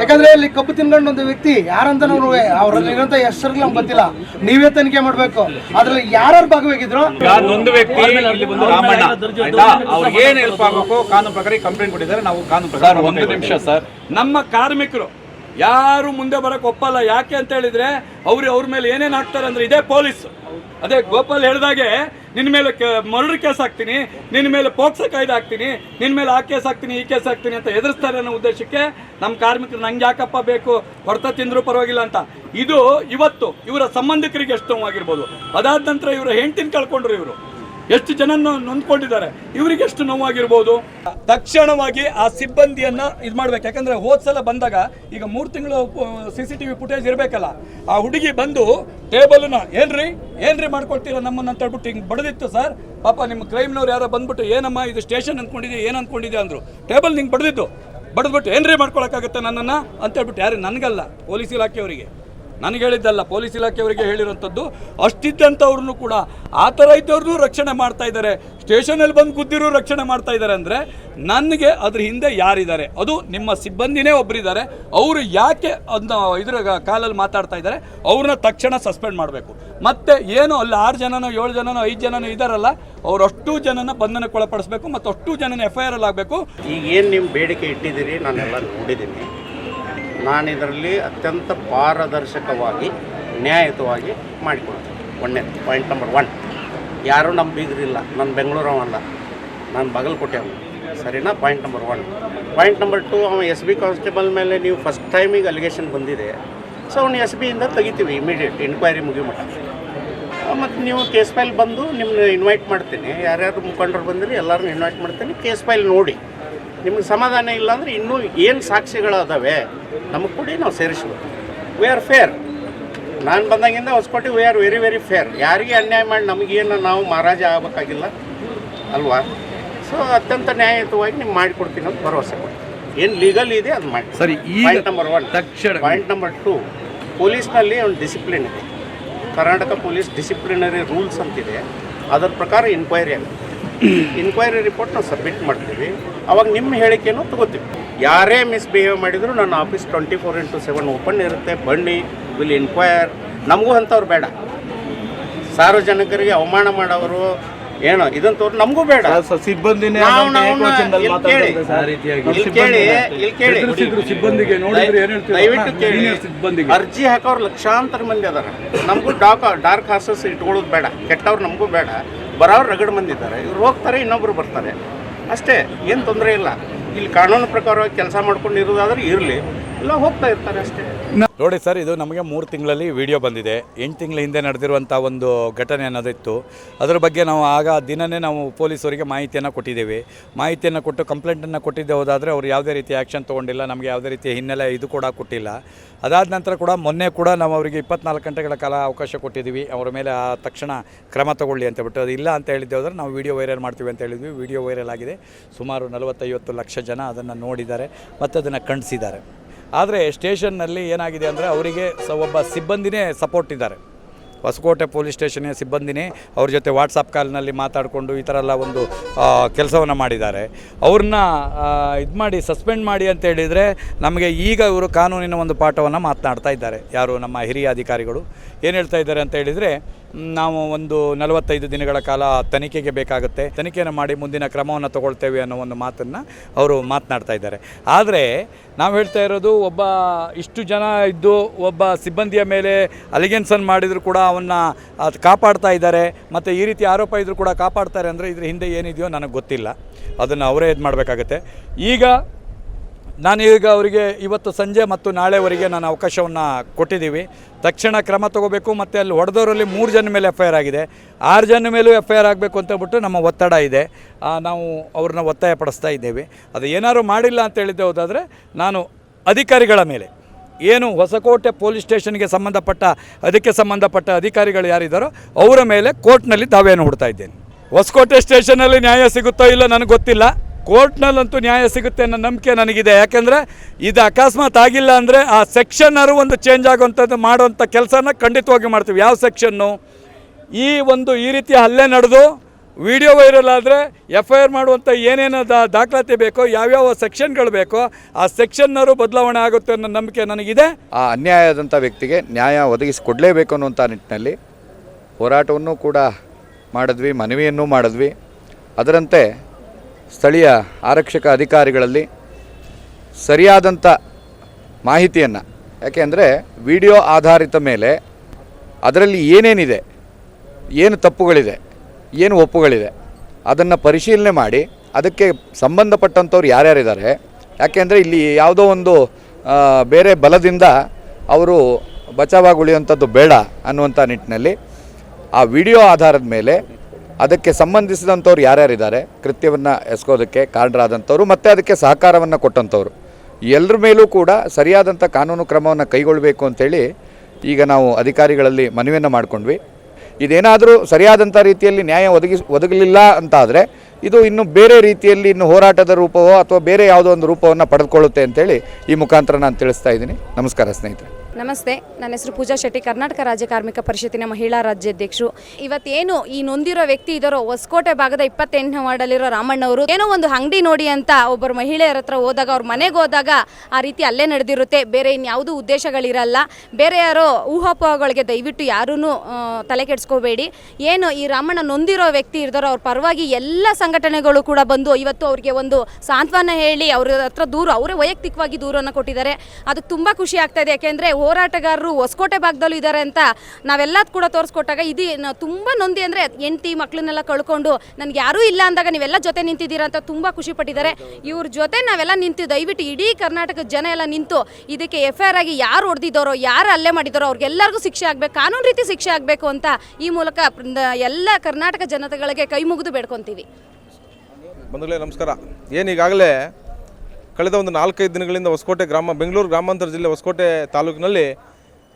ಯಾಕಂದ್ರೆ ಇಲ್ಲಿ ಕಪ್ಪು ತಿನ್ಕೊಂಡು ಒಂದು ವ್ಯಕ್ತಿ ಯಾರಂತ ನಾವು ಅವ್ರಲ್ಲಿರೋಂಥ ಹೆಸರು ನಮ್ಗೆ ಗೊತ್ತಿಲ್ಲ. ನೀವೇ ತನಿಖೆ ಮಾಡ್ಬೇಕು. ಅದ್ರಲ್ಲಿ ಯಾರ್ಯಾರು ಭಾಗವಾಗಿದ್ರು ಒಂದು ವ್ಯಕ್ತಿ ಇಲ್ಲಿ ಬಂದು ರಾಮಣ್ಣ ಆಯ್ತಾ? ಅವ್ರಿಗೆ ಏನ್ ಹೆಲ್ಪ್ ಆಗಬೇಕು? ಕಾನೂನು ಪ್ರಕಾರ ಕಂಪ್ಲೇಂಟ್ ಕೊಟ್ಟಿದ್ದಾರೆ ನಾವು ಕಾನೂನು ಪ್ರಕಾರ ಒಂದು ನಿಮಿಷ ಸರ್. ನಮ್ಮ ಕಾರ್ಮಿಕರು ಯಾರು ಮುಂದೆ ಬರಕ್ ಒಪ್ಪಲ್ಲ, ಯಾಕೆ ಅಂತ ಹೇಳಿದ್ರೆ ಅವ್ರು ಅವ್ರ ಮೇಲೆ ಏನೇನ್ ಹಾಕ್ತಾರೆ ಅಂದ್ರೆ ಇದೇ ಪೊಲೀಸ್. ಅದೇ ಗೋಪಾಲ್ ಹೇಳ್ದಾಗೆ ನಿನ್ನ ಮೇಲೆ ಮರ್ಡರ್ ಕೇಸ್ ಹಾಕ್ತೀನಿ ನಿನ್ನ ಮೇಲೆ ಪೋಕ್ಸೋ ಕಾಯ್ದೆ ಹಾಕ್ತೀನಿ ನಿನ್ನ ಮೇಲೆ ಆ ಕೇಸ್ ಹಾಕ್ತೀನಿ, ಈ ಕೇಸ್ ಹಾಕ್ತೀನಿ ಅಂತ ಎದುರಿಸ್ತಾರೆ ಅನ್ನೋ ಉದ್ದೇಶಕ್ಕೆ ನಮ್ಮ ಕಾರ್ಮಿಕರು ನಂಗೆ ಯಾಕಪ್ಪ ಬೇಕು ಹೊರತ ತಿಂದ್ರು ಪರವಾಗಿಲ್ಲ ಅಂತ. ಇದು ಇವತ್ತು ಇವರ ಸಂಬಂಧಿಕರಿಗೆ ಎಷ್ಟು ಆಗಿರ್ಬೋದು. ಅದಾದ ನಂತರ ಇವರ ಹೆಂಡ್ತಿನ ಕಳ್ಕೊಂಡ್ರು ಇವರು. ಎಷ್ಟು ಜನ ನೊಂದ್ಕೊಂಡಿದ್ದಾರೆ, ಇವರಿಗೆ ಎಷ್ಟು ನೋವಾಗಿರ್ಬೋದು? ತಕ್ಷಣವಾಗಿ ಆ ಸಿಬ್ಬಂದಿಯನ್ನ ಇದು ಮಾಡ್ಬೇಕು. ಯಾಕಂದ್ರೆ ಹೋದ್ ಸಲ ಬಂದಾಗ ಈಗ ಮೂರು ತಿಂಗಳು ಸಿ ಸಿ ಟಿವಿ ಫುಟೇಜ್ ಇರಬೇಕಲ್ಲ, ಆ ಹುಡುಗಿ ಬಂದು ಟೇಬಲ್ನ ಏನ್ರಿ? ಏನ್ರಿ ಮಾಡ್ಕೊಳ್ತೀರಾ ನಮ್ಮನ್ನ? ಅಂತ ಹೇಳ್ಬಿಟ್ಟು ಹಿಂಗೆ ಬಡದಿತ್ತು ಸರ್. ಪಾಪ ನಿಮ್ಮ ಕ್ರೈಮ್ನವ್ರು ಯಾರೋ ಬಂದ್ಬಿಟ್ಟು, ಏನಮ್ಮ ಇದು ಸ್ಟೇಷನ್ ಅಂದ್ಕೊಂಡಿದ್ದೆ ಏನು ಅಂದ್ಕೊಂಡಿದ್ದೆ ಅಂದ್ರು. ಟೇಬಲ್ ನಿಂಗೆ ಬಡದಿತ್ತು. ಬಡದ್ಬಿಟ್ಟು, ಏನ್ರಿ ಮಾಡ್ಕೊಳಕ್ಕಾಗತ್ತೆ ನನ್ನನ್ನ? ಅಂತ ಹೇಳ್ಬಿಟ್ಟು, ಯಾರು, ನನಗಲ್ಲ, ಪೊಲೀಸ್ ಇಲಾಖೆಯವರಿಗೆ. ನನಗೆ ಹೇಳಿದ್ದಲ್ಲ, ಪೊಲೀಸ್ ಇಲಾಖೆಯವರಿಗೆ ಹೇಳಿರೋಂಥದ್ದು ಅಷ್ಟಿದ್ದಂಥವ್ರನ್ನು ಕೂಡ ಆ ಥರ ಇದ್ದವ್ರನ್ನೂ ರಕ್ಷಣೆ ಮಾಡ್ತಾ ಇದ್ದಾರೆ. ಸ್ಟೇಷನಲ್ಲಿ ಬಂದು ಗುದ್ದಿರು ರಕ್ಷಣೆ ಮಾಡ್ತಾ ಇದ್ದಾರೆ ಅಂದರೆ ನನಗೆ ಅದ್ರ ಹಿಂದೆ ಯಾರಿದ್ದಾರೆ? ಅದು ನಿಮ್ಮ ಸಿಬ್ಬಂದಿನೇ ಒಬ್ಬರಿದ್ದಾರೆ ಅವರು ಯಾಕೆ ಅದನ್ನ ಇದ್ರ ಕಾಲಲ್ಲಿ ಮಾತಾಡ್ತಾ ಇದ್ದಾರೆ? ಅವ್ರನ್ನ ತಕ್ಷಣ ಸಸ್ಪೆಂಡ್ ಮಾಡಬೇಕು. ಮತ್ತೆ ಏನು ಅಲ್ಲಿ ಆರು ಜನನೋ, ಏಳು ಜನನೋ, ಐದು ಜನನೋ ಇದ್ದಾರಲ್ಲ ಅವರಷ್ಟು ಜನನ ಬಂಧನಕ್ಕೊಳಪಡಿಸ್ಬೇಕು ಮತ್ತು ಅಷ್ಟು ಜನನ ಎಫ್ ಐ ಆರ್ ಅಲ್ಲಿ ಆಗಬೇಕು. ಈಗ ಏನು ನಿಮ್ಮ ಬೇಡಿಕೆ ಇಟ್ಟಿದ್ದೀರಿ? ನಾನೆಲ್ಲ ನೋಡಿದ್ದೀನಿ. ನಾನು ಇದರಲ್ಲಿ ಅತ್ಯಂತ ಪಾರದರ್ಶಕವಾಗಿ, ನ್ಯಾಯಯುತವಾಗಿ ಮಾಡಿಕೊಡ್ತೀನಿ. ಒಂದನೇ ಪಾಯಿಂಟ್ ನಂಬರ್ ಒನ್ ಯಾರೂ ನಮ್ಮ ಬೀಗರಿಲ್ಲ ನಾನು ಬೆಂಗಳೂರವಲ್ಲ ನಾನು ಬಾಗಲಕೋಟೆ ಅವನು ಸರಿನಾ? Point number one point number two ಅವನು ಎಸ್ ಬಿ ಕಾನ್ಸ್ಟೇಬಲ್ ಮೇಲೆ ನೀವು ಫಸ್ಟ್ ಟೈಮಿಗೆ ಅಲಿಗೇಷನ್ ಬಂದಿದೆ. ಸೊ ಅವ್ನು ಎಸ್ ಬಿಯಿಂದ ತೆಗಿತೀವಿ ಇಮಿಡಿಯೇಟ್ ಇನ್ಕ್ವೈರಿ ಮುಗಿಮಟ್ಟ ಮತ್ತು ನೀವು ಕೇಸ್ ಫೈಲ್ ಬಂದು ನಿಮ್ಮನ್ನ ಇನ್ವೈಟ್ ಮಾಡ್ತೀನಿ. ಯಾರ್ಯಾರು ಮುಖಂಡರು ಬಂದಿರಿ ಎಲ್ಲರನ್ನೂ ಇನ್ವೈಟ್ ಮಾಡ್ತೀನಿ. ಕೇಸ್ ಫೈಲ್ ನೋಡಿ. ನಿಮ್ಗೆ ಸಮಾಧಾನ ಇಲ್ಲ ಅಂದರೆ ಇನ್ನೂ ಏನು ಸಾಕ್ಷಿಗಳು ಅದಾವೆ ನಮಗೆ ಕೊಡಿ ನಾವು ಸೇರಿಸ್ಬೇಕು. ವಿ ಆರ್ ಫೇರ್ ನಾನು ಬಂದಾಗಿಂದ Hosakote we are very very fair ಯಾರಿಗೆ ಅನ್ಯಾಯ ಮಾಡಿ ನಮಗೇನು ನಾವು ಮಹಾರಾಜ ಆಗಬೇಕಾಗಿಲ್ಲ ಅಲ್ವಾ? ಸೊ ಅತ್ಯಂತ ನ್ಯಾಯಯುತವಾಗಿ ನೀವು ಮಾಡಿಕೊಡ್ತೀನಿ ಅಂತ ಭರವಸೆ ಕೊಡ್ತೀನಿ. ಏನು ಲೀಗಲ್ ಇದೆ ಅದು ಮಾಡಿ. ಸರಿ, ಪಾಯಿಂಟ್ ನಂಬರ್ ಒನ್ ತಕ್ಷಣ ಪಾಯಿಂಟ್ ನಂಬರ್ ಟು ಪೊಲೀಸ್ನಲ್ಲಿ ಒಂದು ಡಿಸಿಪ್ಲಿನ್ ಇದೆ. ಕರ್ನಾಟಕ ಪೊಲೀಸ್ ಡಿಸಿಪ್ಲಿನರಿ ರೂಲ್ಸ್ ಅಂತಿದೆ. ಅದರ ಪ್ರಕಾರ ಇನ್ಕ್ವೈರಿ ಆಗುತ್ತೆ. ಇನ್ಕ್ವೈರಿ ರಿಪೋರ್ಟ್ ನಾವು ಸಬ್ಮಿಟ್ ಮಾಡ್ತೀವಿ. ಅವಾಗ ನಿಮ್ಮ ಹೇಳಿಕೆನೂ ತಗೋತೀವಿ. ಯಾರೇ ಮಿಸ್ಬಿಹೇವ್ ಮಾಡಿದ್ರು ನನ್ನ office twenty four into seven open ಇರುತ್ತೆ. ಬನ್ನಿ ವಿಲ್ ಇನ್ಕ್ವೈರ್ ನಮಗೂ ಅಂಥವ್ರು ಬೇಡ. ಸಾರ್ವಜನಿಕರಿಗೆ ಅವಮಾನ ಮಾಡೋರು ಏನೋ ಇದಂತವ್ರು ತೋರ್ ನಮಗೂ ಬೇಡ. ಸಿಬ್ಬಂದಿನೇ? ದಯವಿಟ್ಟು ಕೇಳಿ. ಸಿಬ್ಬಂದಿಗೆ. ಅರ್ಜಿ ಹಾಕೋರು ಲಕ್ಷಾಂತರ ಮಂದಿ ಅದಾರ. ನಮಗೂ ಡಾಕ್ ಡಾರ್ಕ್ ಹಾಸಸ್ ಇಟ್ಕೊಳ್ಳೋದು ಬೇಡ. ಕೆಟ್ಟವ್ರು ನಮಗೂ ಬೇಡ. ಬರೋರು ರಗಡ್ ಮಂದಿ ಇದ್ದಾರೆ. ಇವ್ರು ಹೋಗ್ತಾರೆ ಇನ್ನೊಬ್ರು ಬರ್ತಾರೆ. ಅಷ್ಟೇ ಏನು ತೊಂದರೆ ಇಲ್ಲ. ಇಲ್ಲಿ ಕಾನೂನು ಪ್ರಕಾರವಾಗಿ ಕೆಲಸ ಮಾಡ್ಕೊಂಡು ಇರೋದಾದ್ರೆ ಇರಲಿ. ಇಲ್ಲ ಹೋಗ್ತಾ ಇರ್ತಾರೆ ಅಷ್ಟೇ. ನೋಡಿ ಸರ್, ಇದು ನಮಗೆ ಮೂರು ತಿಂಗಳಲ್ಲಿ ವಿಡಿಯೋ ಬಂದಿದೆ. ಎಂಟು ತಿಂಗಳ ಹಿಂದೆ ನಡೆದಿರುವಂಥ ಒಂದು ಘಟನೆ ಅನ್ನೋದಿತ್ತು. ಅದರ ಬಗ್ಗೆ ನಾವು ಆಗ ದಿನವೇ ನಾವು ಪೊಲೀಸರಿಗೆ ಮಾಹಿತಿಯನ್ನು ಕೊಟ್ಟಿದ್ದೇವೆ. ಮಾಹಿತಿಯನ್ನು ಕೊಟ್ಟು ಕಂಪ್ಲೇಂಟನ್ನು ಕೊಟ್ಟಿದ್ದೆ ಹೋದಾದರೆ ಅವರು ಯಾವುದೇ ರೀತಿ ಆ್ಯಕ್ಷನ್ ತೊಗೊಂಡಿಲ್ಲ, ನಮಗೆ ಯಾವುದೇ ರೀತಿಯ ಹಿನ್ನೆಲೆ ಇದು ಕೂಡ ಕೊಟ್ಟಿಲ್ಲ. ಅದಾದ ನಂತರ ಕೂಡ ಮೊನ್ನೆ ಕೂಡ ನಾವು ಅವರಿಗೆ ಇಪ್ಪತ್ನಾಲ್ಕು ಗಂಟೆಗಳ ಕಾಲ ಅವಕಾಶ ಕೊಟ್ಟಿದ್ದೀವಿ. ಅವರ ಮೇಲೆ ಆ ತಕ್ಷಣ ಕ್ರಮ ತಗೊಳ್ಳಿ ಅಂತ ಬಿಟ್ಟು ಅದು ಇಲ್ಲ ಅಂತ ಹೇಳಿದ್ದೆ ಹೋದರೆ ನಾವು ವಿಡಿಯೋ ವೈರಲ್ ಮಾಡ್ತೀವಿ ಅಂತ ಹೇಳಿದ್ವಿ. ವಿಡಿಯೋ ವೈರಲ್ ಆಗಿದೆ. ಸುಮಾರು ನಲವತ್ತೈವತ್ತು ಲಕ್ಷ ಜನ ಅದನ್ನು ನೋಡಿದ್ದಾರೆ. ಮತ್ತು ಅದನ್ನು ಖಂಡಿಸಿದ್ದಾರೆ. ಆದರೆ ಸ್ಟೇಷನ್ನಲ್ಲಿ ಏನಾಗಿದೆ ಅಂದರೆ ಅವರಿಗೆ ಸ ಒಬ್ಬ ಸಿಬ್ಬಂದಿನೇ ಸಪೋರ್ಟ್ ಇದ್ದಾರೆ. ಹೊಸಕೋಟೆ ಪೊಲೀಸ್ ಸ್ಟೇಷನ್ನಿನ ಸಿಬ್ಬಂದಿನೇ ಅವ್ರ ಜೊತೆ ವಾಟ್ಸಪ್ ಕಾಲ್ನಲ್ಲಿ ಮಾತಾಡಿಕೊಂಡು ಈ ಥರ ಎಲ್ಲ ಒಂದು ಕೆಲಸವನ್ನು ಮಾಡಿದ್ದಾರೆ. ಅವ್ರನ್ನ ಇದು ಮಾಡಿ, ಸಸ್ಪೆಂಡ್ ಮಾಡಿ ಅಂತ ಹೇಳಿದರೆ ನಮಗೆ ಈಗ ಇವರು ಕಾನೂನಿನ ಒಂದು ಪಾಠವನ್ನು ಮಾತನಾಡ್ತಾ ಇದ್ದಾರೆ. ಯಾರು ನಮ್ಮ ಹಿರಿಯ ಅಧಿಕಾರಿಗಳು ಏನು ಹೇಳ್ತಾ ಇದ್ದಾರೆ ಅಂತ ಹೇಳಿದರೆ ನಾವು ಒಂದು ನಲವತ್ತೈದು ದಿನಗಳ ಕಾಲ ತನಿಖೆಗೆ ಬೇಕಾಗುತ್ತೆ. ತನಿಖೆಯನ್ನು ಮಾಡಿ ಮುಂದಿನ ಕ್ರಮವನ್ನು ತಗೊಳ್ತೇವೆ ಅನ್ನೋ ಒಂದು ಮಾತನ್ನು ಅವರು ಮಾತನಾಡ್ತಾ ಇದ್ದಾರೆ. ಆದರೆ ನಾವು ಹೇಳ್ತಾ ಇರೋದು ಒಬ್ಬ ಇಷ್ಟು ಜನ ಇದ್ದು ಒಬ್ಬ ಸಿಬ್ಬಂದಿಯ ಮೇಲೆ ಅಲಿಗೆನ್ಸನ್ ಮಾಡಿದರೂ ಕೂಡ ಅವನ್ನ ಕಾಪಾಡ್ತಾ ಇದ್ದಾರೆ. ಮತ್ತು ಈ ರೀತಿ ಆರೋಪ ಇದ್ದರೂ ಕೂಡ ಕಾಪಾಡ್ತಾರೆ ಅಂದರೆ ಇದ್ರ ಹಿಂದೆ ಏನಿದೆಯೋ ನನಗೆ ಗೊತ್ತಿಲ್ಲ. ಅದನ್ನು ಅವರೇ ಇದು ಮಾಡಬೇಕಾಗತ್ತೆ. ಈಗ ನಾನು ಈಗ ಅವರಿಗೆ ಇವತ್ತು ಸಂಜೆ ಮತ್ತು ನಾಳೆವರೆಗೆ ನಾನು ಅವಕಾಶವನ್ನು ಕೊಟ್ಟಿದ್ದೀವಿ. ತಕ್ಷಣ ಕ್ರಮ ತಗೋಬೇಕು ಮತ್ತು ಅಲ್ಲಿ ಹೊಡೆದವರಲ್ಲಿ ಮೂರು ಜನ ಮೇಲೆ ಎಫ್ ಆಗಿದೆ. ಆರು ಜನ ಮೇಲೂ ಎಫ್ ಐ ಆರ್ ಆಗಬೇಕು ಅಂತ ಹೇಳ್ಬಿಟ್ಟು ನಮ್ಮ ಒತ್ತಡ ಇದೆ. ನಾವು ಅವ್ರನ್ನ ಒತ್ತಾಯ ಪಡಿಸ್ತಾ ಇದ್ದೇವೆ. ಅದು ಏನಾದರೂ ಮಾಡಿಲ್ಲ ಅಂತ ಹೇಳಿದ್ದೆ ಹೋದಾದರೆ ನಾನು ಅಧಿಕಾರಿಗಳ ಮೇಲೆ. ಏನು ಹೊಸಕೋಟೆ ಪೊಲೀಸ್ ಸ್ಟೇಷನ್ಗೆ ಸಂಬಂಧಪಟ್ಟ, ಅದಕ್ಕೆ ಸಂಬಂಧಪಟ್ಟ ಅಧಿಕಾರಿಗಳು ಯಾರಿದ್ದಾರೋ ಅವರ ಮೇಲೆ ಕೋರ್ಟ್ನಲ್ಲಿ ದಾವೆಯನ್ನು ಹುಡ್ತಾ ಇದ್ದೇನೆ. ಹೊಸಕೋಟೆ ಸ್ಟೇಷನಲ್ಲಿ ನ್ಯಾಯ ಸಿಗುತ್ತೋ ಇಲ್ಲ ನನಗೆ ಗೊತ್ತಿಲ್ಲ. ಕೋರ್ಟ್ನಲ್ಲಂತೂ ನ್ಯಾಯ ಸಿಗುತ್ತೆ ಅನ್ನೋ ನಂಬಿಕೆ ನನಗಿದೆ. ಯಾಕೆಂದರೆ ಇದು ಅಕಸ್ಮಾತ್ ಆಗಿಲ್ಲ ಅಂದರೆ ಆ ಸೆಕ್ಷನ್ನರು ಒಂದು ಚೇಂಜ್ ಆಗುವಂಥದ್ದು ಮಾಡುವಂಥ ಕೆಲಸನ ಖಂಡಿತವಾಗಿ ಮಾಡ್ತೀವಿ. ಯಾವ ಸೆಕ್ಷನ್ನು ಈ ಒಂದು ಈ ರೀತಿ ಹಲ್ಲೆ ನಡೆದು ವಿಡಿಯೋ ವೈರಲ್ ಆದರೆ ಎಫ್ ಐ ಆರ್ ಮಾಡುವಂಥ ಏನೇನು ದಾ ದಾಖಲಾತಿ ಬೇಕೋ, ಯಾವ್ಯಾವ ಸೆಕ್ಷನ್ಗಳು ಬೇಕೋ, ಆ ಸೆಕ್ಷನ್ನರು ಬದಲಾವಣೆ ಆಗುತ್ತೆ ಅನ್ನೋ ನಂಬಿಕೆ ನನಗಿದೆ. ಆ ಅನ್ಯಾಯದಂಥ ವ್ಯಕ್ತಿಗೆ ನ್ಯಾಯ ಒದಗಿಸಿಕೊಡಲೇಬೇಕು ಅನ್ನುವಂಥ ನಿಟ್ಟಿನಲ್ಲಿ ಹೋರಾಟವನ್ನು ಕೂಡ ಮಾಡಿದ್ವಿ, ಮನವಿಯನ್ನು ಮಾಡಿದ್ವಿ. ಅದರಂತೆ ಸ್ಥಳೀಯ ಆರಕ್ಷಕ ಅಧಿಕಾರಿಗಳಲ್ಲಿ ಸರಿಯಾದಂಥ ಮಾಹಿತಿಯನ್ನು. ಯಾಕೆಂದರೆ ವಿಡಿಯೋ ಆಧಾರಿತ ಮೇಲೆ ಅದರಲ್ಲಿ ಏನೇನಿದೆ, ಏನು ತಪ್ಪುಗಳಿದೆ, ಏನು ಒಪ್ಪುಗಳಿದೆ, ಅದನ್ನು ಪರಿಶೀಲನೆ ಮಾಡಿ ಅದಕ್ಕೆ ಸಂಬಂಧಪಟ್ಟಂಥವ್ರು ಯಾರ್ಯಾರಿದ್ದಾರೆ. ಯಾಕೆಂದರೆ ಇಲ್ಲಿ ಯಾವುದೋ ಒಂದು ಬೇರೆ ಬಲದಿಂದ ಅವರು ಬಚಾವಾಗಿ ಉಳಿಯುವಂಥದ್ದು ಬೇಡ ಅನ್ನುವಂಥ ನಿಟ್ಟಿನಲ್ಲಿ ಆ ವಿಡಿಯೋ ಆಧಾರದ ಮೇಲೆ ಅದಕ್ಕೆ ಸಂಬಂಧಿಸಿದಂಥವ್ರು ಯಾರ್ಯಾರಿದ್ದಾರೆ, ಕೃತ್ಯವನ್ನು ಎಸ್ಕೋದಕ್ಕೆ ಕಾರಣರಾದಂಥವ್ರು ಮತ್ತು ಅದಕ್ಕೆ ಸಹಕಾರವನ್ನು ಕೊಟ್ಟಂಥವ್ರು. ಎಲ್ಲರ ಮೇಲೂ ಕೂಡ ಸರಿಯಾದಂಥ ಕಾನೂನು ಕ್ರಮವನ್ನು ಕೈಗೊಳ್ಳಬೇಕು ಅಂಥೇಳಿ ಈಗ ನಾವು ಅಧಿಕಾರಿಗಳಲ್ಲಿ ಮನವಿಯನ್ನು ಮಾಡಿಕೊಂಡ್ವಿ. ಇದೇನಾದರೂ ಸರಿಯಾದಂಥ ರೀತಿಯಲ್ಲಿ ನ್ಯಾಯ ಒದಗಿಸ್ ಒದಗಲಿಲ್ಲ ಅಂತಾದರೆ ಇದು ಇನ್ನು ಬೇರೆ ರೀತಿಯಲ್ಲಿ ಇನ್ನು ಹೋರಾಟದ ರೂಪವೋ ಅಥವಾ ಬೇರೆ ಯಾವುದೋ ಒಂದು ರೂಪವನ್ನು ಪಡೆದುಕೊಳ್ಳುತ್ತೆ ಅಂತೇಳಿ ಈ ಮುಖಾಂತರ ನಾನು ತಿಳಿಸ್ತಾ ಇದ್ದೀನಿ. ನಮಸ್ಕಾರ ಸ್ನೇಹಿತರೆ. ನಮಸ್ತೆ. ನನ್ನ ಹೆಸರು ಪೂಜಾ ಶೆಟ್ಟಿ, ಕರ್ನಾಟಕ ರಾಜ್ಯ ಕಾರ್ಮಿಕ ಪರಿಷತ್ತಿನ ಮಹಿಳಾ ರಾಜ್ಯಾಧ್ಯಕ್ಷರು. ಇವತ್ತೇನು ಈ ನೊಂದಿರೋ ವ್ಯಕ್ತಿ ಇದ್ದಾರೋ ಹೊಸಕೋಟೆ ಭಾಗದ ಇಪ್ಪತ್ತೆಂಟನೇ ವಾರ್ಡಲ್ಲಿರೋ ರಾಮಣ್ಣವರು, ಏನೋ ಒಂದು ಅಂಗಡಿ ನೋಡಿ ಅಂತ ಒಬ್ಬರು ಮಹಿಳೆಯರ ಹತ್ರ ಹೋದಾಗ ಅವ್ರ ಮನೆಗೆ ಹೋದಾಗ ಆ ರೀತಿ ಅಲ್ಲೇ ನಡೆದಿರುತ್ತೆ. ಬೇರೆ ಇನ್ಯಾವುದೂ ಉದ್ದೇಶಗಳಿರಲ್ಲ. ಬೇರೆ ಯಾರೋ ಊಹಾಪೋಹಗಳಿಗೆ ದಯವಿಟ್ಟು ಯಾರೂ ತಲೆ ಕೆಡಿಸ್ಕೋಬೇಡಿ. ಏನು ಈ ರಾಮಣ್ಣ ನೊಂದಿರೋ ವ್ಯಕ್ತಿ ಇರ್ದಾರೋ, ಅವ್ರ ಪರವಾಗಿ ಎಲ್ಲ ಸಂಘಟನೆಗಳು ಕೂಡ ಬಂದು ಇವತ್ತು ಅವ್ರಿಗೆ ಒಂದು ಸಾಂತ್ವನ ಹೇಳಿ ಅವ್ರ ಹತ್ರ ದೂರು, ಅವರೇ ವೈಯಕ್ತಿಕವಾಗಿ ದೂರನ್ನು ಕೊಟ್ಟಿದ್ದಾರೆ. ಅದು ತುಂಬ ಖುಷಿ ಆಗ್ತಾ ಇದೆ. ಯಾಕೆಂದರೆ ಹೋರಾಟಗಾರರು ಹೊಸಕೋಟೆ ಭಾಗದಲ್ಲೂ ಇದ್ದಾರೆ ಅಂತ ನಾವೆಲ್ಲ ಕೂಡ ತೋರಿಸ್ಕೊಟ್ಟಾಗ ಇದು ತುಂಬ ನೊಂದಿ ಅಂದರೆ ಹೆಂಡ್ತಿ ಮಕ್ಕಳನ್ನೆಲ್ಲ ಕಳ್ಕೊಂಡು ನನಗೆ ಯಾರೂ ಇಲ್ಲ ಅಂದಾಗ ನೀವೆಲ್ಲ ಜೊತೆ ನಿಂತಿದ್ದೀರಾ ಅಂತ ತುಂಬ ಖುಷಿಪಟ್ಟಿದ್ದಾರೆ ಇವ್ರ ಜೊತೆ ನಾವೆಲ್ಲ ನಿಂತು ದಯವಿಟ್ಟು ಇಡೀ ಕರ್ನಾಟಕದ ಜನ ಎಲ್ಲ ನಿಂತು ಇದಕ್ಕೆ ಎಫ್ ಐ ಆರ್ ಆಗಿ ಯಾರು ಹೊಡೆದಿದ್ದಾರೋ, ಯಾರು ಅಲ್ಲೇ ಮಾಡಿದ್ದಾರೋ ಅವ್ರಿಗೆಲ್ಲರಿಗೂ ಶಿಕ್ಷೆ ಆಗಬೇಕು, ಕಾನೂನು ರೀತಿ ಶಿಕ್ಷೆ ಆಗಬೇಕು ಅಂತ ಈ ಮೂಲಕ ಎಲ್ಲ ಕರ್ನಾಟಕ ಜನತೆಗಳಿಗೆ ಕೈ ಮುಗಿದು ಬೇಡ್ಕೊತೀವಿ. ಬಂಧುಗಳೇ ನಮಸ್ಕಾರ. ಏನು ಈಗಾಗಲೇ ಕಳೆದ ಒಂದು ನಾಲ್ಕೈದು ದಿನಗಳಿಂದ ಹೊಸಕೋಟೆ ಗ್ರಾಮ, ಬೆಂಗಳೂರು ಗ್ರಾಮಾಂತರ ಜಿಲ್ಲೆ ಹೊಸಕೋಟೆ ತಾಲೂಕಿನಲ್ಲಿ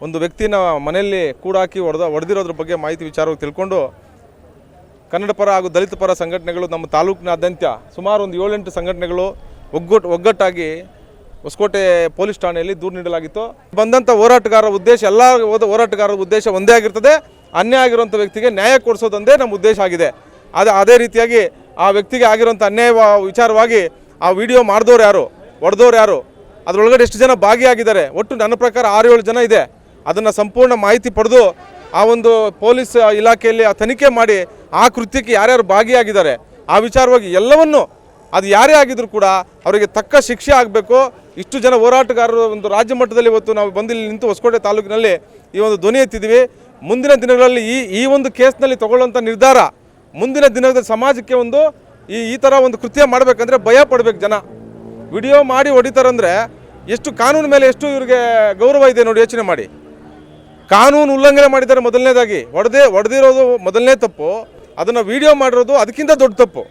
ಒಂದು ವ್ಯಕ್ತಿನ ಮನೆಯಲ್ಲಿ ಕೂಡಾಕಿ ಹೊಡೆದ ಹೊಡೆದಿರೋದ್ರ ಬಗ್ಗೆ ಮಾಹಿತಿ ವಿಚಾರವಾಗಿ ತಿಳ್ಕೊಂಡು ಕನ್ನಡ ಪರ ಹಾಗೂ ದಲಿತ ಪರ ಸಂಘಟನೆಗಳು ನಮ್ಮ ತಾಲೂಕಿನಾದ್ಯಂತ ಸುಮಾರು ಒಂದು ಏಳೆಂಟು ಸಂಘಟನೆಗಳು ಒಗ್ಗಟ್ಟು ಒಗ್ಗಟ್ಟಾಗಿ ಹೊಸಕೋಟೆ ಪೊಲೀಸ್ ಠಾಣೆಯಲ್ಲಿ ದೂರು ನೀಡಲಾಗಿತ್ತು. ಬಂದಂಥ ಹೋರಾಟಗಾರರ ಉದ್ದೇಶ, ಎಲ್ಲ ಹೋದ ಹೋರಾಟಗಾರರ ಉದ್ದೇಶ ಒಂದೇ ಆಗಿರ್ತದೆ. ಅನ್ಯಾಯ ಆಗಿರುವಂಥ ವ್ಯಕ್ತಿಗೆ ನ್ಯಾಯ ಕೊಡಿಸೋದೊಂದೇ ನಮ್ಮ ಉದ್ದೇಶ ಆಗಿದೆ. ಅದೇ ಅದೇ ರೀತಿಯಾಗಿ ಆ ವ್ಯಕ್ತಿಗೆ ಆಗಿರುವಂಥ ಅನ್ಯಾಯ ವಿಚಾರವಾಗಿ ಆ ವಿಡಿಯೋ ಮಾಡಿದವರು ಯಾರು? ಹೊಡೆದವ್ರು ಯಾರು? ಅದರೊಳಗಡೆ ಎಷ್ಟು ಜನ ಭಾಗಿಯಾಗಿದ್ದಾರೆ? ಒಟ್ಟು ನನ್ನ ಪ್ರಕಾರ ಆರು ಏಳು ಜನ ಇದೆ. ಅದನ್ನು ಸಂಪೂರ್ಣ ಮಾಹಿತಿ ಪಡೆದು ಆ ಒಂದು ಪೊಲೀಸ್ ಇಲಾಖೆಯಲ್ಲಿ ಆ ತನಿಖೆ ಮಾಡಿ ಆ ಕೃತ್ಯಕ್ಕೆ ಯಾರ್ಯಾರು ಭಾಗಿಯಾಗಿದ್ದಾರೆ? ಆ ವಿಚಾರವಾಗಿ ಎಲ್ಲವನ್ನು ಅದು ಯಾರೇ ಆಗಿದ್ರು ಕೂಡ ಅವರಿಗೆ ತಕ್ಕ ಶಿಕ್ಷೆ ಆಗಬೇಕು. ಇಷ್ಟು ಜನ ಹೋರಾಟಗಾರರು ಒಂದು ರಾಜ್ಯ ಮಟ್ಟದಲ್ಲಿ ಇವತ್ತು ನಾವು ಬಂದಿಲ್ಲಿ ನಿಂತು ಹೊಸಕೋಟೆ ತಾಲೂಕಿನಲ್ಲಿ ಈ ಒಂದು ಧ್ವನಿ ಎತ್ತಿದ್ದೀವಿ. ಮುಂದಿನ ದಿನಗಳಲ್ಲಿ ಈ ಈ ಒಂದು ಕೇಸ್ನಲ್ಲಿ ತಗೊಳ್ಳುವಂಥ ನಿರ್ಧಾರ ಮುಂದಿನ ದಿನದ ಸಮಾಜಕ್ಕೆ ಒಂದು ಈ ಈ ಥರ ಒಂದು ಕೃತ್ಯ ಮಾಡಬೇಕಂದ್ರೆ ಭಯ ಪಡ್ಬೇಕು ಜನ. ವಿಡಿಯೋ ಮಾಡಿ ಹೊಡಿತಾರಂದ್ರೆ ಎಷ್ಟು ಕಾನೂನು ಮೇಲೆ ಎಷ್ಟು ಇವ್ರಿಗೆ ಗೌರವ ಇದೆ ನೋಡಿ ಯೋಚನೆ ಮಾಡಿ. ಕಾನೂನು ಉಲ್ಲಂಘನೆ ಮಾಡಿದ್ದಾರೆ ಮೊದಲನೇದಾಗಿ. ಹೊಡೆದೇ, ಹೊಡೆದಿರೋದು ಮೊದಲನೇ ತಪ್ಪು. ಅದನ್ನು ವಿಡಿಯೋ ಮಾಡಿರೋದು ಅದಕ್ಕಿಂತ ದೊಡ್ಡ ತಪ್ಪು.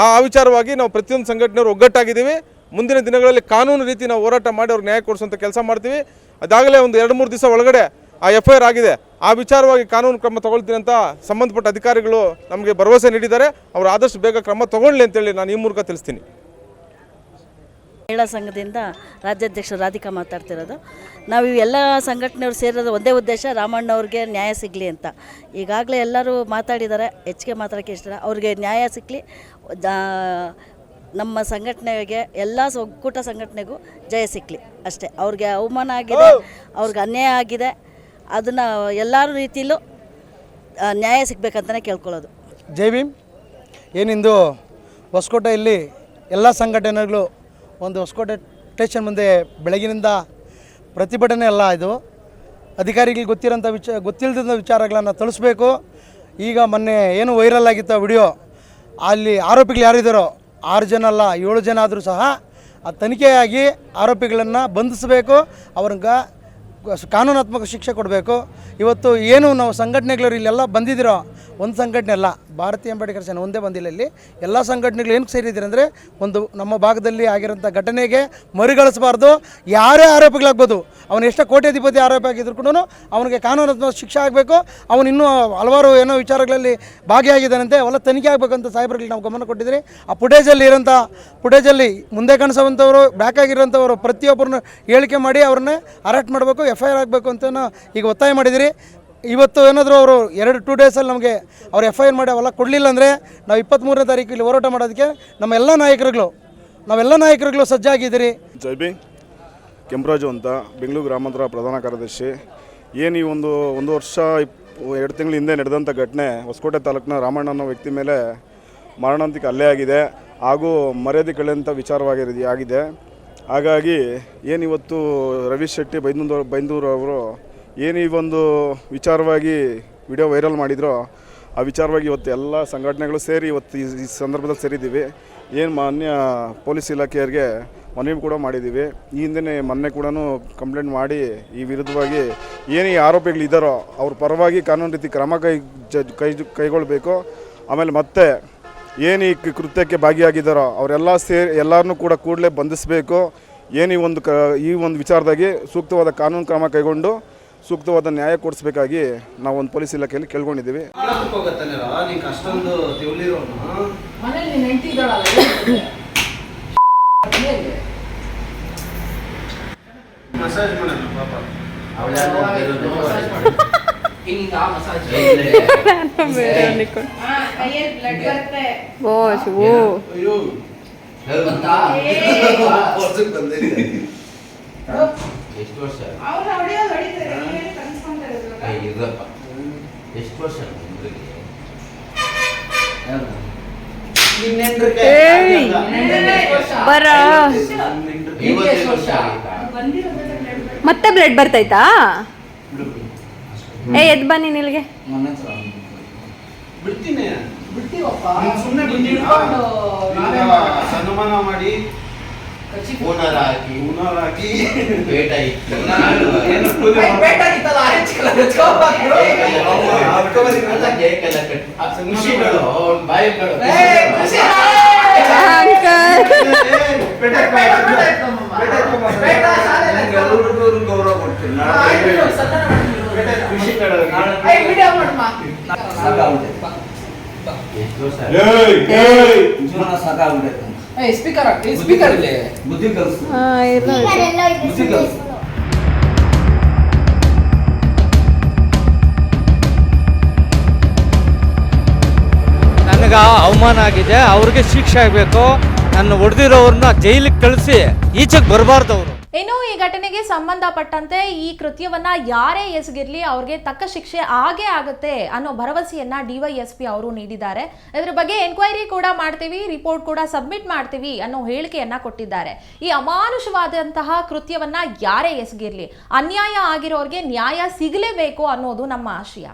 ಆ ವಿಚಾರವಾಗಿ ನಾವು ಪ್ರತಿಯೊಂದು ಸಂಘಟನೆಯವರು ಒಗ್ಗಟ್ಟಾಗಿದ್ದೀವಿ. ಮುಂದಿನ ದಿನಗಳಲ್ಲಿ ಕಾನೂನು ರೀತಿ ನಾವು ಹೋರಾಟ ಮಾಡಿ ಅವ್ರಿಗೆ ನ್ಯಾಯ ಕೊಡಿಸುವಂಥ ಕೆಲಸ ಮಾಡ್ತೀವಿ. ಅದಾಗಲೇ ಒಂದು ಎರಡು, ಮೂರು ದಿವಸ ಒಳಗಡೆ ಆ ಎಫ್ ಐ ಆರ್ ಆಗಿದೆ. ಆ ವಿಚಾರವಾಗಿ ಕಾನೂನು ಕ್ರಮ ತಗೊಳ್ತೀನಿ ಅಂತ ಸಂಬಂಧಪಟ್ಟ ಅಧಿಕಾರಿಗಳು ನಮಗೆ ಭರವಸೆ ನೀಡಿದ್ದಾರೆ. ಅವರು ಆದಷ್ಟು ಬೇಗ ಕ್ರಮ ತಗೊಳ್ಳಿ ಅಂತೇಳಿ ನಾನು ಈ ಮೂಲಕ ತಿಳಿಸ್ತೀನಿ. ಮಹಿಳಾ ಸಂಘದಿಂದ ರಾಜ್ಯಾಧ್ಯಕ್ಷ ರಾಧಿಕಾ ಮಾತಾಡ್ತಿರೋದು. ನಾವು ಎಲ್ಲ ಸಂಘಟನೆಯವರು ಸೇರೋದು ಒಂದೇ ಉದ್ದೇಶ ರಾಮಣ್ಣ ಅವ್ರಿಗೆ ನ್ಯಾಯ ಸಿಗಲಿ ಅಂತ. ಈಗಾಗಲೇ ಎಲ್ಲರೂ ಮಾತಾಡಿದ್ದಾರೆ ಹೆಚ್ಚಿಗೆ ಮಾತಾಡೋಕ್ಕೆ ಇಷ್ಟ. ಅವ್ರಿಗೆ ನ್ಯಾಯ ಸಿಗಲಿ. ನಮ್ಮ ಸಂಘಟನೆಗೆ, ಎಲ್ಲ ಒಕ್ಕೂಟ ಸಂಘಟನೆಗೂ ಜಯ ಸಿಕ್ಕಲಿ ಅಷ್ಟೇ. ಅವ್ರಿಗೆ ಅವಮಾನ ಆಗಿದೆ, ಅವ್ರಿಗೆ ಅನ್ಯಾಯ ಆಗಿದೆ. ಅದನ್ನು ಎಲ್ಲರೂ ರೀತಿಯಲ್ಲೂ ನ್ಯಾಯ ಸಿಗಬೇಕಂತಲೇ ಕೇಳ್ಕೊಳ್ಳೋದು. ಜೈ ಭೀಮ್. ಏನಿಂದು ಹೊಸಕೋಟೆಯಲ್ಲಿ ಎಲ್ಲ ಸಂಘಟನೆಗಳು ಒಂದು ಹೊಸಕೋಟೆ ಸ್ಟೇಷನ್ ಮುಂದೆ ಬೆಳಗಿನಿಂದ ಪ್ರತಿಭಟನೆ ಅಲ್ಲ ಇದು. ಅಧಿಕಾರಿಗಳಿಗೆ ಗೊತ್ತಿರೋಂಥ ವಿಚ ಗೊತ್ತಿಲ್ಲದ ವಿಚಾರಗಳನ್ನು ತಿಳಿಸ್ಬೇಕು. ಈಗ ಮೊನ್ನೆ ಏನು ವೈರಲ್ ಆಗಿತ್ತು ವಿಡಿಯೋ? ಅಲ್ಲಿ ಆರೋಪಿಗಳು ಯಾರಿದ್ದಾರೋ ಆರು ಜನ ಅಲ್ಲ, ಏಳು ಜನ ಆದರೂ ಸಹ ಆ ತನಿಖೆಯಾಗಿ ಆರೋಪಿಗಳನ್ನು ಬಂಧಿಸಬೇಕು. ಅವ್ರಿಗೆ ಕಾನೂನಾತ್ಮಕ ಶಿಕ್ಷೆ ಕೊಡಬೇಕು. ಇವತ್ತು ಏನು ನಾವು ಸಂಘಟನೆಗಳು ಇಲ್ಲೆಲ್ಲ ಬಂದಿದ್ದೀರೋ? ಒಂದು ಸಂಘಟನೆ ಅಲ್ಲ. ಭಾರತೀಯ ಅಂಬೇಡ್ಕರ್ ಸೇನೆ ಒಂದೇ ಬಂದಿಲ್ಲ ಇಲ್ಲಿ ಎಲ್ಲ ಸಂಘಟನೆಗಳು ಏನಕ್ಕೆ ಸೇರಿದ್ದೀರಿ ಅಂದರೆ ಒಂದು ನಮ್ಮ ಭಾಗದಲ್ಲಿ ಆಗಿರೋಂಥ ಘಟನೆಗೆ ಮರುಗಳಿಸಬಾರ್ದು. ಯಾರೇ ಆರೋಪಿಗಳಾಗ್ಬೋದು, ಅವನು ಎಷ್ಟೋ ಕೋಟ್ಯಾಧಿಪತಿ ಆರೋಪ ಆಗಿದ್ರು ಕೂಡ ಅವನಿಗೆ ಕಾನೂನಾತ್ಮಕ ಶಿಕ್ಷೆ ಆಗಬೇಕು, ಅವನು ಇನ್ನೂ ಹಲವಾರು ಏನೋ ವಿಚಾರಗಳಲ್ಲಿ ಭಾಗಿಯಾಗಿದ್ದಾನಂತೆ, ಅವೆಲ್ಲ ತನಿಖೆ ಆಗಬೇಕಂತ ಸಾಹೇಬ್ರಿಗೆ ನಾವು ಗಮನ ಕೊಟ್ಟಿದ್ದೀರಿ. ಆ ಫುಟೇಜಲ್ಲಿ ಇರೋಂಥ ಫುಟೇಜಲ್ಲಿ ಮುಂದೆ ಕಾಣಿಸುವಂಥವರು ಬ್ಯಾಕ್ ಆಗಿರೋಂಥವ್ರು ಪ್ರತಿಯೊಬ್ಬರನ್ನು ಹೇಳಿಕೆ ಮಾಡಿ ಅವ್ರನ್ನ ಅರೆಸ್ಟ್ ಮಾಡಬೇಕು ಎಫ್ ಐ ಆರ್ ಆಗಬೇಕು ಅಂತ ಈಗ ಒತ್ತಾಯ ಮಾಡಿದಿರಿ ಇವತ್ತು ಏನಾದರೂ ಅವರು ಎರಡು ಟೂ ಡೇಸಲ್ಲಿ ನಮಗೆ ಅವ್ರು ಎಫ್ ಐ ಆರ್ ಮಾಡಿ ಅವೆಲ್ಲ ಕೊಡಲಿಲ್ಲ ಅಂದರೆ ನಾವು ಇಪ್ಪತ್ತ್ಮೂರನೇ ತಾರೀಕು ಇಲ್ಲಿ ಹೋರಾಟ ಮಾಡೋದಕ್ಕೆ ನಮ್ಮ ಎಲ್ಲ ನಾಯಕರುಗಳು ನಾವೆಲ್ಲ ನಾಯಕರುಗಳು ಸಜ್ಜಾಗಿದ್ದೀರಿ. ಜೈ ಬಿ ಕೆಂಪರಾಜು ಅಂತ, ಬೆಂಗಳೂರು ಗ್ರಾಮಾಂತರ ಪ್ರಧಾನ ಕಾರ್ಯದರ್ಶಿ. ಏನು ಈ ಒಂದು ಒಂದು ವರ್ಷ ಎರಡು ತಿಂಗಳ ಹಿಂದೆ ನಡೆದಂಥ ಘಟನೆ ಹೊಸಕೋಟೆ ತಾಲೂಕಿನ ರಾಮಣ್ಣ ಅನ್ನೋ ವ್ಯಕ್ತಿ ಮೇಲೆ ಮರಣಾಂತಿಕ ಹಲ್ಲೆ ಆಗಿದೆ. ಹಾಗೂ ಮರ್ಯಾದೆ ಕಳೆದಂಥ ವಿಚಾರವಾಗಿರೋದು ಆಗಿದೆ. ಹಾಗಾಗಿ ಏನಿವತ್ತು ರವೀಶ್ ಶೆಟ್ಟಿ ಬೈಂದೂರು ಬೈಂದೂರು ಅವರು ಏನು ಈ ಒಂದು ವಿಚಾರವಾಗಿ ವಿಡಿಯೋ ವೈರಲ್ ಮಾಡಿದ್ರೋ, ಆ ವಿಚಾರವಾಗಿ ಇವತ್ತು ಎಲ್ಲ ಸಂಘಟನೆಗಳು ಸೇರಿ ಇವತ್ತು ಈ ಸಂದರ್ಭದಲ್ಲಿ ಸೇರಿದ್ದೀವಿ. ಏನು ಮಾನ್ಯ ಪೊಲೀಸ್ ಇಲಾಖೆಯರಿಗೆ ಮನವಿ ಕೂಡ ಮಾಡಿದ್ದೀವಿ. ಈ ಹಿಂದೆ ಮೊನ್ನೆ ಕೂಡ ಕಂಪ್ಲೇಂಟ್ ಮಾಡಿ ಈ ವಿರುದ್ಧವಾಗಿ ಏನು ಈ ಆರೋಪಿಗಳಿದ್ದಾರೋ ಅವ್ರ ಪರವಾಗಿ ಕಾನೂನು ರೀತಿ ಕ್ರಮ ಕೈ ಜ ಕೈ ಕೈಗೊಳ್ಳಬೇಕು ಆಮೇಲೆ ಮತ್ತೆ ಏನು ಈ ಕೃತ್ಯಕ್ಕೆ ಭಾಗಿಯಾಗಿದ್ದಾರೋ, ಅವರೆಲ್ಲ ಸೇರಿ ಎಲ್ಲರನ್ನೂ ಕೂಡ ಕೂಡಲೇ ಬಂಧಿಸಬೇಕು. ಏನು ಈ ಒಂದು ಕ ಈ ಒಂದು ವಿಚಾರದಾಗಿ ಸೂಕ್ತವಾದ ಕಾನೂನು ಕ್ರಮ ಕೈಗೊಂಡು ಸೂಕ್ತವಾದ ನ್ಯಾಯ ಕೊಡಿಸ್ಬೇಕಾಗಿ ನಾವು ಒಂದು ಪೊಲೀಸ್ ಇಲಾಖೆಯಲ್ಲಿ ಕೇಳ್ಕೊಂಡಿದ್ದೀವಿ ಅಷ್ಟೊಂದು ಎಷ್ಟು ವರ್ಷ? ಅವ್ರು ಹೊಡೆಯೋದು ಹೊಡಿತಾರೆ ನೀವೇನು ಕನ್ಸ್ಕೊಂತಾರೆ ಇವಾಗ? ಇರಪ್ಪ. ಎಷ್ಟು ವರ್ಷ ಬರ. ಎಷ್ಟು ವರ್ಷ? ಮತ್ತೆ ಬ್ಲಡ್ ಬರ್ತೈತಾ ಏ ಎದ್ ಬನ್ನಿ ನಿಲ್ಗೆ. ಬಿಡ್ತೀನಿ. ಬಿಡ್ತೀವಪ್ಪ? ಸುಮ್ಮನೆ ನಾವೇ ಮಾಡೋಣ. ಸನ್ಮಾನ ಮಾಡಿ. ಓನರ್ ಆರೆಂಜ್ ಕಲರ್ ಎತ್ಕೊಂಡ್ಬಂದ್ರು. ಕೇಕೆಲ್ಲ ಕಟ್ಟಿ ಖುಷಿಗಳು ಬಾಯಿಗಳು. ಬೇಟ, ಬೇಟ. ಬೇಟ. ಗೌರವ ಕೊಡ್ತೀನಿ ಜೀವನ ಸಾಕಾಗ್ಬಿಟ್ಟೈತೆ ಏ, ಸ್ಪೀಕರ್ ಹಾಕ್ತಿ, ಸ್ಪೀಕರ್ ಇಲ್ಲಿ ಬುದ್ಧಿ ಕಲಿಸು. ಬುದ್ಧಿ ಕಲಿಸು. ನನಗೆ ಅವಮಾನ ಆಗಿದೆ ಅವ್ರಿಗೆ ಶಿಕ್ಷೆ ಆಗಬೇಕು. ನನ್ನ ಹೊಡೆದಿರೋರನ್ನ ಜೈಲಿಗೆ ಕಳಿಸಿ ಈಚೆಗೆ ಬರಬಾರ್ದು ಅವರು. ಇನ್ನು ಈ ಘಟನೆಗೆ ಸಂಬಂಧಪಟ್ಟಂತೆ ಈ ಕೃತ್ಯವನ್ನ ಯಾರೇ ಎಸಗಿರ್ಲಿ ಅವ್ರಿಗೆ ತಕ್ಕ ಶಿಕ್ಷೆ ಆಗೇ ಆಗುತ್ತೆ ಅನ್ನೋ ಭರವಸೆಯನ್ನ ಡಿವೈಎಸ್ಪಿ ಅವರು ನೀಡಿದ್ದಾರೆ. ಇದ್ರ ಬಗ್ಗೆ ಎನ್ಕ್ವೈರಿ ಕೂಡ ಮಾಡ್ತೀವಿ ರಿಪೋರ್ಟ್ ಕೂಡ ಸಬ್ಮಿಟ್ ಮಾಡ್ತೀವಿ ಅನ್ನೋ ಹೇಳಿಕೆಯನ್ನ ಕೊಟ್ಟಿದ್ದಾರೆ. ಈ ಅಮಾನುಷವಾದಂತಹ ಕೃತ್ಯವನ್ನ ಯಾರೇ ಎಸಗಿರ್ಲಿ, ಅನ್ಯಾಯ ಆಗಿರೋರಿಗೆ ನ್ಯಾಯ ಸಿಗಲೇಬೇಕು ಅನ್ನೋದು ನಮ್ಮ ಆಶಯ.